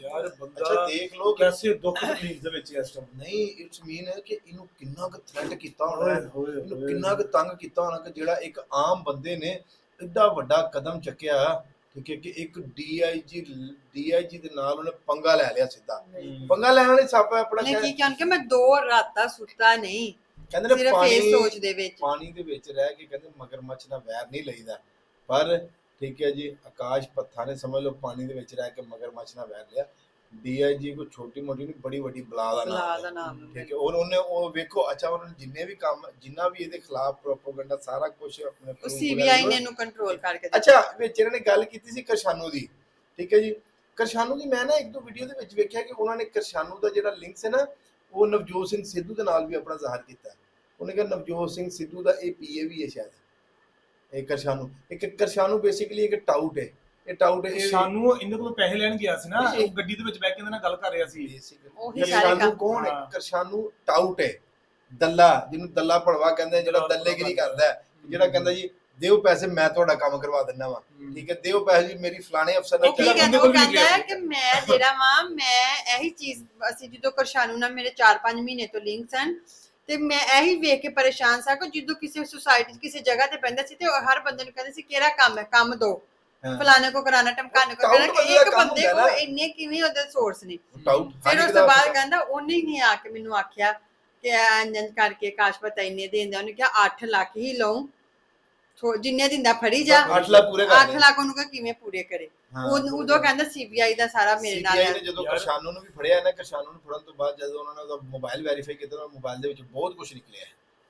ਯਾਰ ਬੰਦਾ ਅੱਛਾ, ਦੇਖ ਲਓ ਕਿ- ਕੈਸੇ ਦੁੱਖ ਤਕਲੀਫ ਦੇ ਵਿੱਚ ਇਸ ਟਾਈਮ ਨਹੀਂ ਇਟਸ ਮੀਨ ਹੈ ਕਿ ਇਹਨੂੰ ਕਿੰਨਾ ਕੁ ਥ੍ਰੈਟ ਕੀਤਾ ਹੋਣਾ ਹੈ ਓਏ ਹੋਏ ਇਹਨੂੰ ਹੋਏ। ਕਿੰਨਾ ਕੁ ਤੰਗ ਕੀਤਾ ਹੋਣਾ ਕਿ ਜਿਹੜਾ ਇੱਕ ਆਮ ਬੰਦੇ ਨੇ ਐਡਾ ਵੱਡਾ ਕਦਮ ਚੱਕਿਆ ਠੀਕ ਹੈ ਕਿ ਇੱਕ ਡੀਆਈਜੀ ਡੀਆਈਜੀ ਦੇ ਨਾਲ ਉਹਨੇ ਪੰਗਾ ਲੈ ਲਿਆ ਸਿੱਧਾ। ਪੰਗਾ ਲੈਣ ਵਾਲੀ ਸਾਪਾ ਆਪਣਾ ਕੀ ਕਹਿ- ਕਿਹਾ ਕਿ ਮੈਂ ਦੋ ਰਾਤਾਂ ਸੁੱਤਾ ਨਹੀਂ। ਕਹਿੰਦੇ ਨੇ ਸਿਰਫ ਪਾਣੀ ਇਹ ਸੋਚ ਦੇ ਵਿੱਚ। ਪਾਣੀ ਦੇ ਵਿੱਚ ਰਹਿ ਕੇ ਕਹਿੰਦੇ ਮਗਰਮੱਛ ਨਾਲ ਵੈਰ ਨਹੀਂ ਲਈਦਾ। ਪਰ ਠੀਕ ਹੈ ਜੀ ਆਕਾਸ਼ ਪੱਥਾ ਨੇ ਸਮਝ ਲਓ ਪਾਣੀ ਦੇ ਵਿੱਚ ਰਹਿ ਕੇ ਮਗਰਮੱਛ ਨਾਲ ਵੈਰ ਲਿਆ। ਡੀਆਈਜੀ ਕੋਈ ਛੋਟੀ ਮੋਟੀ ਨਹੀਂ ਬੜੀ ਵੱਡੀ ਬਲਾ ਦਾ ਨਾਮ ਦਾ ਹੈ। ਨਾਮ ਹੈ। ਠੀਕ ਹੈ ਔਰ ਉਹਨੇ ਉਹ ਵੇਖੋ ਅੱਛਾ ਉਹਨਾਂ ਨੇ ਜਿੰਨੇ ਵੀ ਕੰਮ ਜਿੰਨਾ ਵੀ ਇਹਦੇ ਖਿਲਾਫ ਪ੍ਰੋਪਗੈਂਡਾ ਸਾਰਾ ਕੁਝ ਆਪਣੇ ਉਹ proof ਸੀਬੀਆਈ ਨੇ ਇਹਨੂੰ ਕੰਟਰੋਲ ਕਰਕੇ ਦਿੱਤਾ। ਅੱਛਾ ਵਿੱਚ ਇਹਨਾਂ ਨੇ ਗੱਲ ਕੀਤੀ ਸੀ ਕਰਸ਼ਾਨੂ ਦੀ। ਠੀਕ ਹੈ ਜੀ ਕਰਸ਼ਾਨੂ ਦੀ ਮੈਂ ਨਾ ਇੱਕ ਦੋ ਵੀਡੀਓ ਦੇ ਵਿੱਚ ਵੇਖਿਆ ਕਿ ਉਹਨਾਂ ਨੇ ਕਰਸ਼ਾਨੂ ਦਾ ਜਿਹੜਾ ਲਿੰਕ ਹੈ ਨਾ ਉਹ ਨਵਜੋਤ ਸਿੰਘ ਸਿੱਧੂ ਦੇ ਨਾਲ ਵੀ ਆਪਣਾ ਜ਼ਾਹਰ ਕੀਤਾ ਹੈ। ਉਹਨੇ ਕਿਹਾ ਨਵਜੋਤ ਸਿੰਘ ਸਿੱਧੂ ਦਾ ਇਹ ਪੀਏ ਵੀ ਹੈ ਸ਼ਾਇਦ। ਇਹ ਕਰਸ਼ਾਨੂ ਇੱਕ ਕਰਸ਼ਾਨੂ ਬੇਸਿਕਲੀ ਇੱਕ ਟਾਊਟ ਹੈ। ਇਹ ਟਾਊਟ ਇਹ ਸਾਨੂੰ ਇਹਦੇ ਕੋਲ ਪੈਸੇ ਲੈਣ ਗਿਆ ਸੀ ਨਾ। ਉਹ ਗੱਡੀ ਦੇ ਵਿੱਚ ਬਹਿ ਕੇ ਇਹਦੇ ਨਾਲ ਗੱਲ ਕਰ ਰਿਹਾ ਸੀ। ਉਹੀ ਸਾਰੇ ਕੰਮ। ਕੌਣ ਹੈ। ਕਰਸ਼ਾਨੂ ਟਾਊਟ ਹੈ। ਦੱਲਾ ਜਿਹਨੂੰ ਦੱਲਾ ਪੜਵਾ ਕਹਿੰਦੇ ਜਿਹੜਾ ਦੱਲਾ ਦੱਲੇਗਿਰੀ ਕਰਦਾ ਹੈ। ਜਿਹੜਾ ਕਹਿੰਦਾ ਜੀ ਦਿਓ ਪੈਸੇ ਮੈਂ ਤੁਹਾਡਾ ਕੰਮ ਕਰਵਾ ਦਿੰਦਾ ਵਾਂ। ਠੀਕ ਹੈ ਦਿਓ ਪੈਸੇ ਜੀ ਮੇਰੀ ਫਲਾਣੇ ਅਫਸਰ ਨੇ ਉਹ ਕੀ ਕੋਲ ਕਹਿੰਦਾ ਹੈ ਮੈਂ ਜਿਹੜਾ ਵਾਂ ਮੈਂ ਇਹੀ ਚੀਜ਼ ਅਸੀਂ ਜਦੋਂ ਕਰਸ਼ਾਨੂ ਨਾਲ ਮੇਰੇ 4-5 ਮਹੀਨੇ ਤੋਂ ਲਿੰਕਸ ਹਨ ਤੇ ਮੈਂ ਇਹੀ ਵੇਖ ਕੇ ਪਰੇਸ਼ਾਨ ਸਾਂ ਕਿ ਜਦੋਂ ਕਿਸੇ ਸੁਸਾਇਟੀ ਕਿਸੇ ਜਗ੍ਹਾ ਤੇ ਪੈਂਦਾ ਸੀ ਤੇ ਉਹ ਹਰ ਬੰਦੇ ਨੂੰ ਕਹਿੰਦੇ ਸੀ ਕਿਹੜਾ ਕੰਮ ਹੈ? ਕੰਮ ਦੋ। ਹਾਂ। ਫਲਾਣੇ ਕੋ ਕਰਾਣਾ ਟਮਕਾਣੇ ਕੋ Tout ਕਰਾਣਾ। ਬੰਦੇ ਦਾ ਇੱਕ ਕੰਮ ਬੰਦੇ ਹੁੰਦਾ ਕੋ ਨਾ। ਇੰਨੇ ਕਿਵੇਂ ਉਹਦੇ ਸੋਰਸ ਨੇ? ਟਾਊਟ ਫਿਰ ਉਸ ਤੋਂ ਬਾਅਦ ਕਹਿੰਦਾ ਉਹਨੇ ਹੀ ਆ ਕੇ ਮੈਨੂੰ ਆਖਿਆ ਕਿ ਅੰਜਨ ਕਰਕੇ ਕਾਸ਼ਪਤ ਇੰਨੇ ਦੇ ਦਿੰਦਾ। ਉਹਨੇ ਕਿਹਾ 8 ਲੱਖ ਹੀ ਲਊ। ਥੋ- ਜਿੰਨੇ ਦਿੰਦਾ ਫੜੀ ਜਾ 8 ਲੱਖ ਪੂਰੇ ਕਰ 8 ਲੱਖ ਉਹਨੂੰ ਕਿਹਾ ਕਿਵੇਂ ਪੂਰੇ ਕਰੇ? ਹਾਂ। ਉਹ ਉਦੋਂ ਕਹਿੰਦਾ ਸੀਬੀਆਈ ਦਾ ਸਾਰਾ ਮੇਰੇ ਨਾਲ CBI ਹੈ ਨੇ ਜਦੋਂ ਯਾਰ- ਕਰਸ਼ਾਨੂ ਨੂੰ ਵੀ ਫੜਿਆ ਨਾ ਕਰਸ਼ਾਨੂ ਨੂੰ ਫੜਨ ਤੋਂ ਬਾਅਦ ਜਦੋਂ ਉਹਨਾਂ ਨੇ ਉਹਦਾ ਮੋਬਾਈਲ ਵੈਰੀਫਾਈ ਕੀਤਾ ਤਾਂ ਮੋਬਾਈਲ ਦੇ ਵਿੱਚ ਬਹੁਤ ਕੁਝ ਨਿਕਲਿਆ।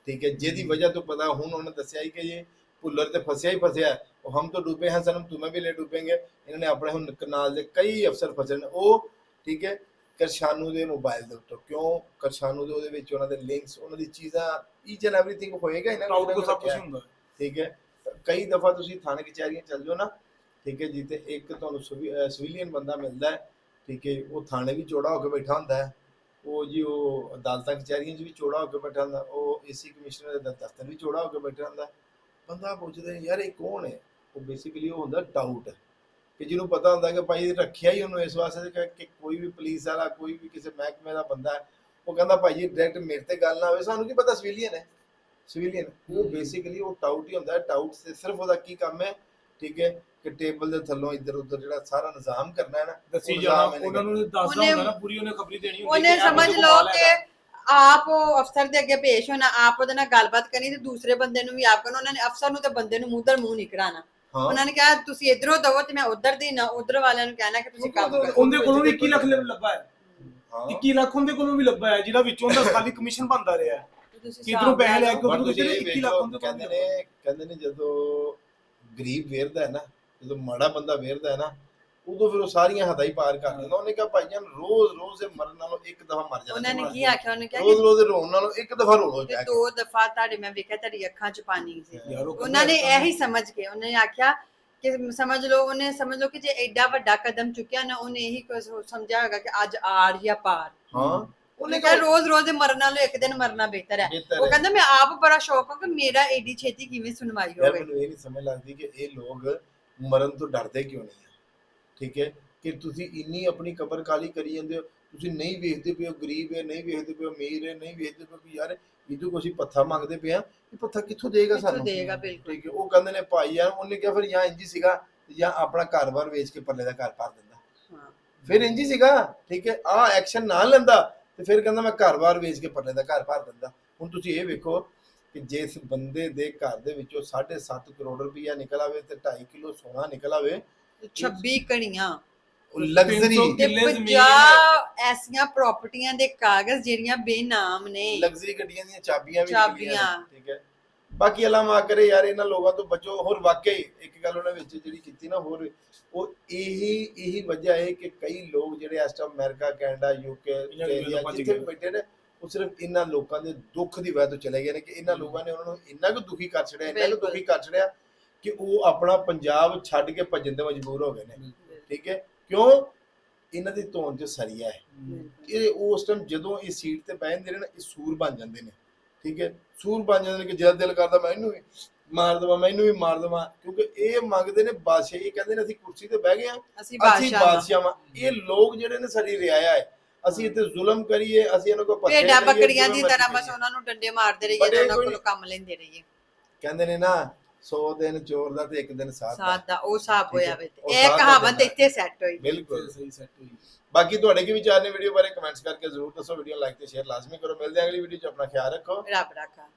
ਠੀਕ ਹੈ ਜਿਹਦੀ ਵਜ੍ਹਾ ਤੋਂ ਪਤਾ ਹੁਣ ਉਹਨੇ ਦੱਸਿਆ ਹੀ ਕਿ ਇਹ ਭੁੱਲਰ ਤੇ ਫਸਿਆ ਹੀ ਫਸਿਆ। ਹੈ। ਉਹ ਹਮ ਤਾਂ ਡੁੱਬੇ ਹਨ ਸਨਮ ਤੁਮੇ ਵੀ ਲੈ ਡੁੱਬेंगे ਇਹਨਾਂ ਨੇ ਆਪਣੇ ਹੁਣ ਨਾਲ ਦੇ ਕਈ ਅਫਸਰ ਫਸੇ ਨੇ। ਉਹ ਠੀਕ ਹੈ ਕਰਸ਼ਾਨੂ ਦੇ ਮੋਬਾਈਲ ਦੇ ਉੱਤੇ। ਕਿਉਂ? ਕਰਸ਼ਾਨੂ ਦੇ ਉਹਦੇ ਵਿੱਚ ਉਹਨਾਂ ਦੇ ਲਿੰਕਸ ਉਹਨਾਂ ਦੀ ਚੀਜ਼ਾਂ ਈਚ ਐਂਡ ਐਵਰੀਥਿੰਗ ਹੋਏਗਾ ਇਹਨਾਂ ਨੇ। ਕੋ ਸਭ ਕੁਝ ਰੱਖਿਆ। ਹੈ। ਠੀਕ ਹੈ? ਕਈ ਦਫਾ ਤੁਸੀਂ ਥਾਣੇ ਕਚਹਿਰੀਆਂ ਚੱਲ ਜਾਓ ਨਾ, ਠੀਕ ਹੈ ਜੀ, ਤੇ ਇੱਕ ਤੁਹਾਨੂੰ ਸਿਵਿਲੀਅਨ ਬੰਦਾ ਮਿਲਦਾ ਹੈ, ਠੀਕ ਹੈ, ਉਹ ਥਾਣੇ ਵੀ ਚੌੜਾ ਹੋ ਕੇ ਬੈਠਾ ਹੁੰਦਾ ਹੈ। ਉਹ ਜੀ, ਉਹ ਅਦਾਲਤਾਂ ਕਚਹਿਰੀਆਂ 'ਚ ਵੀ ਚੌੜਾ ਹੋ ਕੇ ਬੈਠਾ ਹੁੰਦਾ, ਉਹ ਏਸੀ ਕਮਿਸ਼ਨਰ ਦੇ ਦਫ਼ਤਰ ਵੀ ਚੌੜਾ ਹੋ ਕੇ ਬੈਠਾ ਹੁੰਦਾ। ਬੰਦਾ ਪੁੱਛਦਾ ਯਾਰ ਇਹ ਕੌਣ ਹੈ? ਉਹ ਬੇਸਿਕਲੀ ਉਹ ਹੁੰਦਾ ਡਾਊਟ ਕਿ ਜਿਹਨੂੰ ਪਤਾ ਹੁੰਦਾ ਕਿ ਭਾਈ ਰੱਖਿਆ ਹੀ ਉਹਨੂੰ ਇਸ ਵਾਸਤੇ ਕਿ- ਕੋਈ ਵੀ ਪੁਲਿਸ ਵਾਲਾ, ਕੋਈ ਵੀ ਕਿਸੇ ਮਹਿਕਮੇ ਦਾ ਬੰਦਾ ਉਹ ਕਹਿੰਦਾ ਭਾਈ ਜੀ ਡਾਇਰੈਕਟ ਮੇਰੇ ਤੇ ਗੱਲ ਨਾ ਹੋਵੇ, ਸਾਨੂੰ ਕੀ ਪਤਾ ਸਿਵਿਲੀਅਨ ਹੈ? ਸਿਵਿਲੀਅਨ ਉਹ ਬੇਸਿਕਲੀ ਉਹ ਟਾਊਟ ਹੀ ਹੁੰਦਾ ਹੈ। ਟਾਊਟ ਤੇ ਸਿਰਫ ਉਹਦਾ ਕੀ ਕੰਮ ਹੈ? ਠੀਕ ਹੈ ਕਿ ਟੇਬਲ ਦੇ ਥੱਲੋਂ ਇੱਧਰ ਉੱਧਰ ਜਿਹੜਾ ਸਾਰਾ ਨਿਜ਼ਾਮ ਕਰਨਾ ਹੈ ਨਾ ਦੱਸੀ ਜਾਣਾ ਉਹਨਾਂ ਨੂੰ ਦੱਸਦਾ ਹੁੰਦਾ ਨਾ ਪੂਰੀ ਉਹਨੇ ਖਬਰੀ ਦੇਣੀ ਹੁੰਦੀ ਉਹਨੇ ਸਮਝ ਬੰਦੇ ਲਓ ਕਿ। ਆਪ ਉਹ ਅਫਸਰ ਦੇ ਅੱਗੇ ਪੇਸ਼ ਹੋਣਾ ਆਪ ਉਹਦੇ ਨਾਲ ਗੱਲਬਾਤ ਕਰਨੀ ਤੇ ਦੂਸਰੇ ਬੰਦੇ ਨੂੰ ਵੀ ਆਪ ਕਰਨਾ ਉਹਨਾਂ ਨੇ ਅਫਸਰ ਨੂੰ ਤੇ ਬੰਦੇ ਨੂੰ ਮੂੰਹ ਦਰ ਮੂੰਹ ਨਹੀਂ ਕਰਾਣਾ ਉਹਨਾਂ ਨੇ ਕਿਹਾ ਤੁਸੀਂ ਇਧਰੋਂ ਦਵੋ ਤੇ ਮੈਂ ਉਧਰ ਦੀ ਨਾ ਉਧਰ ਵਾਲਿਆਂ ਨੂੰ ਕਹਿਣਾ ਕਿ ਤੁਸੀਂ ਕੰਮ ਕਰੋ। ਉਹਦੇ ਕੋਲੋਂ ਵੀ 21 ਲੱਖ ਲੱਭਾ ਹੈ। ਹਾਂ। 21 ਲੱਖ ਉਹਦੇ ਕੋਲੋਂ ਵੀ ਲੱਭਾ ਹੈ ਜਿਹੜਾ ਵਿੱਚੋਂ ਦਾ ਖਾਲੀ ਕਮਿਸ਼ਨ ਬਣਦਾ ਰਿਹਾ ਹੈ। ਤੁਸੀਂ ਕਿੱਧਰੋਂ ਪੈਸੇ ਲੈ ਲਾ ਕੇ ਕਿਤੇ ਇਹ 21 ਲੱਖ ਕੋਲ ਕਹਿੰਦੇ ਨੇ ਕਹਿੰਦੇ ਨੇ ਜਦੋਂ ਗਰੀਬ ਵੇਰਦਾ ਹੈ ਨਾ ਜਦੋਂ ਮਾੜਾ ਬੰਦਾ ਵੇਰਦਾ ਹੈ ਨਾ ਉਦੋਂ ਫਿਰ ਉਹ ਸਾਰੀਆਂ ਹੱਦਾਂ ਹੀ ਪਾਰ ਕਰ ਦਿੰਦਾ। ਉਹਨੇ ਕਿਹਾ ਭਾਈ ਜਾਨ ਰੋਜ਼ ਰੋਜ਼ ਦੇ ਮਰਨ ਨਾਲੋਂ ਇੱਕ ਦਫਾ ਮਰ ਜਾਣਾ ਉਹਨਾਂ ਨੇ ਕੀ ਆਖਿਆ? ਉਹਨੇ ਕਿਹਾ ਰੋਜ਼ ਰੋਜ਼ ਦੇ ਰੋਣ ਨਾਲੋਂ ਇੱਕ ਦਫਾ ਰੋ ਤੇ ਜਾ ਕੇ। ਦੋ ਦਫਾ ਤੁਹਾਡੇ ਮੈਂ ਵੇਖਿਆ ਤੁਹਾਡੀ ਅੱਖਾਂ 'ਚ ਪਾਣੀ ਸੀ। ਉਹਨਾਂ ਨੇ ਇਹੀ ਸਮਝ ਕੇ ਉਹਨੇ ਆਖਿਆ ਕਿ ਸਮਝ ਲਓ ਉਹਨੇ ਸਮਝ ਲਓ ਕਿ ਜੇ ਐਡਾ ਵੱਡਾ ਕਦਮ ਚੁੱਕਿਆ ਨਾ ਉਹਨੇ ਇਹੀ ਕੁਝ ਸਮਝਿਆ ਹੋਗਾ ਕਿ ਅੱਜ ਆਰ ਜਾਂ ਪਾਰ ਹਾਂ। ਉਹਨੇ ਕਿਹਾ ਰੋਜ਼ ਰੋਜ਼ ਦੇ ਮਰਨ ਨਾਲੋਂ ਇੱਕ ਦਿਨ ਮਰਨਾ ਬਿਹਤਰ ਹੈ। ਬਿਹਤਰ ਉਹ ਹੈ। ਕਹਿੰਦਾ ਮੈਂ ਆਪ ਬੜਾ ਸ਼ੌਕ ਹਾਂ ਕਿ ਮੇਰਾ ਐਡੀ ਛੇਤੀ ਕਿਵੇਂ ਸੁਣਵਾਈ ਯਾਰ ਹੋਵੇ? ਮੈਨੂੰ ਇਹ ਨਹੀਂ ਸਮਝ ਲੱਗਦੀ ਕਿ ਇਹ ਲੋਕ ਮਰਨ ਤੋਂ ਡਰਦੇ ਕਿਉਂ ਨਹੀਂ ਆ? ਠੀਕ ਹੈ? ਕਿ ਤੁਸੀਂ ਇੰਨੀ ਆਪਣੀ ਕਬਰ ਕਾਲੀ ਕਰੀ ਜਾਂਦੇ ਹੋ ਤੁਸੀਂ ਨਹੀਂ ਵੇਖਦੇ ਹੋ ਗਰੀਬ ਹੈ ਨਹੀਂ ਵੇਖਦੇ ਹੋ ਅਮੀਰ ਹੈ ਨਹੀਂ ਵੇਖਦੇ ਹੋ ਕਿ ਯਾਰ ਇਹ ਤੋਂ ਅਸੀਂ ਪੱਥਾ ਮੰਗਦੇ ਪਏ ਆ ਇਹ ਪੱਥਾ ਕਿੱਥੋਂ ਦੇਗਾ ਕਿੱਥੋਂ ਸਾਨੂੰ? ਦੇਗਾ ਬਿਲਕੁਲ। ਠੀਕ ਹੈ? ਉਹ ਕਹਿੰਦੇ ਨੇ ਭਾਈ ਯਾਰ ਉਹਨੇ ਕਿਹਾ ਫਿਰ ਜਾਂ ਇੰਜ ਹੀ ਸੀਗਾ ਜਾਂ ਆਪਣਾ ਘਰ-ਬਾਰ ਵੇਚ ਕੇ ਪੱਲੇ ਦਾ ਘਰ ਭਰ ਦਿੰਦਾ। ਹਾਂ। ਫਿਰ ਇੰਜ ਹੀ ਸੀਗਾ ਠੀਕ ਹੈ? ਆ ਐਕਸ਼ਨ ਨਾ ਲੈਂਦਾ ਤੇ ਫਿਰ ਕਹਿੰਦਾ ਮੈਂ ਘਰ-ਬਾਰ ਵੇਚ ਕੇ ਪੱਲੇ ਦਾ ਘਰ ਭਰ ਦਿੰਦਾ। ਹੁਣ ਤੁਸੀਂ ਇਹ ਵੇਖੋ ਕਿ ਜਿਸ ਬੰਦੇ ਦੇ ਘਰ ਦੇ ਵਿੱਚੋਂ 7.5 ਕਰੋੜ ਰੁਪਈਆ ਨਿਕਲ ਆਵੇ ਤੇ 2.5 ਕਿਲੋ ਸੋਨਾ ਨਿਕਲ ਆਵੇ 26 ਕਣੀਆਂ। ਉਹ ਲਗਜ਼ਰੀ 300 ਤੇ ਕਿੱਲੇ ਜ਼ਮੀਨ 50 ਐਸੀਆਂ ਪ੍ਰਾਪਰਟੀਆਂ ਦੇ ਕਾਗਜ਼ ਜਿਹੜੀਆਂ ਬੇਨਾਮ ਨੇ। ਲਗਜ਼ਰੀ ਗੱਡੀਆਂ ਦੀਆਂ ਚਾਬੀਆਂ ਵੀ ਚਾਬੀਆਂ। ਠੀਕ ਹੈ। ਬਾਕੀ ਅੱਲਾ ਮਾਫ ਕਰੇ ਯਾਰ ਇਹਨਾਂ ਲੋਕਾਂ ਤੋਂ ਬਚੋ। ਹੋਰ ਵਾਕਈ ਇੱਕ ਗੱਲ ਉਹਨਾਂ ਵਿੱਚ ਜਿਹੜੀ ਕੀਤੀ ਨਾ ਹੋਰ ਉਹ ਇਹੀ ਇਹੀ ਵਜ੍ਹਾ ਹੈ ਕਿ ਕਈ ਲੋਕ ਜਿਹੜੇ ਇਸ ਟਾਈਮ ਅਮਰੀਕਾ ਕੈਨੇਡਾ ਯੂਕੇ ਦੇ ਆਸਟ੍ਰੇਲੀਆ ਜਿੱਥੇ। ਵੀ ਬੈਠੇ ਨੇ ਉਹ ਸਿਰਫ ਇਹਨਾਂ ਲੋਕਾਂ ਦੇ ਦੁੱਖ ਦੀ ਵਜ੍ਹਾ ਤੋਂ ਚਲੇ ਗਏ ਨੇ ਕਿ ਇਹਨਾਂ ਲੋਕਾਂ ਨੇ ਉਹਨਾਂ ਨੂੰ ਇੰਨਾ ਕੁ ਦੁਖੀ ਕਰ ਛੜਿਆ ਇੰਨਾ ਕੁ। ਦੁਖੀ ਕਰ ਛੜਿਆ ਕਿ ਉਹ ਆਪਣਾ ਪੰਜਾਬ ਛੱਡ ਕੇ ਭੱਜਣ ਤੇ ਮਜਬੂਰ ਹੋ ਗਏ ਨੇ। ਠੀਕ ਹੈ? ਕਿਉਂ? ਇਹਨਾਂ ਦੀ ਧੌਣ 'ਚ ਸਰੀਆ ਹੈ। ਇਹ ਉਸ ਟਾਈਮ ਜਦੋਂ ਇਹ ਸੀਟ ਤੇ ਬਹਿੰਦੇ ਨੇ ਨਾ ਇਹ ਸੂਰ ਬਣ ਜਾਂਦੇ ਨੇ। ਠੀਕ ਹੈ ਸੂਰ ਬਣ ਜਾਂਦੇ ਨੇ ਕਿ ਜਦ ਦਿਲ ਕਰਦਾ ਮੈਂ ਇਹਨੂੰ ਵੀ ਮਾਰ ਦਵਾਂ ਮੈਂ ਇਹਨੂੰ ਵੀ ਮਾਰ ਦਵਾਂ ਕਿਉਂਕਿ ਇਹ ਮੰਗਦੇ ਨੇ ਬਾਦਸ਼ਾਹ ਇਹ ਕਹਿੰਦੇ ਨੇ ਅਸੀਂ ਕੁਰਸੀ ਤੇ ਬਹਿ ਗਏ ਆ ਅਸੀਂ ਬਾਦਸ਼ਾਹ ਵਾਂ। ਇਹ ਲੋਕ ਜਿਹੜੇ ਨੇ ਸਾਡੀ ਰਿਆਇਆ ਹੈ ਅਸੀਂ ਇੱਥੇ ਜ਼ੁਲਮ ਕਰੀਏ ਅਸੀਂ ਇਹਨਾਂ ਕੋਲ ਪੱਥੇ ਭੇਡਾਂ ਬੱਕਰੀਆਂ ਦੀ ਤਰ੍ਹਾਂ ਬਸ। ਉਹਨਾਂ ਨੂੰ ਡੰਡੇ ਮਾਰਦੇ ਰਹੀਏ ਤੇ ਉਹਨਾਂ ਕੋਲੋਂ ਕੰਮ ਲੈਂਦੇ ਰਹੀਏ ਕਹਿੰਦੇ ਨੇ ਨਾ 100 ਦਿਨ ਚੋਰ ਦਾ ਤੇ ਇੱਕ ਦਿਨ ਸਾਧ ਦਾ। ਸਾਥ ਦਾ ਉਹ ਹਿਸਾਬ। ਹੋਇਆ ਵੇ ਤੇ। ਉਹ ਇਹ ਸਾਥ ਦਾ ਕਹਾਵਤ। ਇੱਥੇ ਸੈੱਟ ਹੋਈ। ਬਿਲਕੁਲ। ਸਹੀ ਸੈੱਟ ਹੋਈ। ਬਾਕੀ ਤੁਹਾਡੇ ਕੀ ਵਿਚਾਰ ਨੇ ਵੀਡੀਓ ਬਾਰੇ? ਕਮੈਂਟਸ ਕਰਕੇ ਜ਼ਰੂਰ ਦੱਸੋ। ਵੀਡੀਓ ਲਾਈਕ ਤੇ ਸ਼ੇਅਰ ਲਾਜ਼ਮੀ ਕਰੋ। ਮਿਲਦੇ ਹਾਂ ਅਗਲੀ ਵੀਡੀਓ 'ਚ। ਆਪਣਾ ਖਿਆਲ ਰੱਖੋ। ਰੱਬ ਰਾਖਾ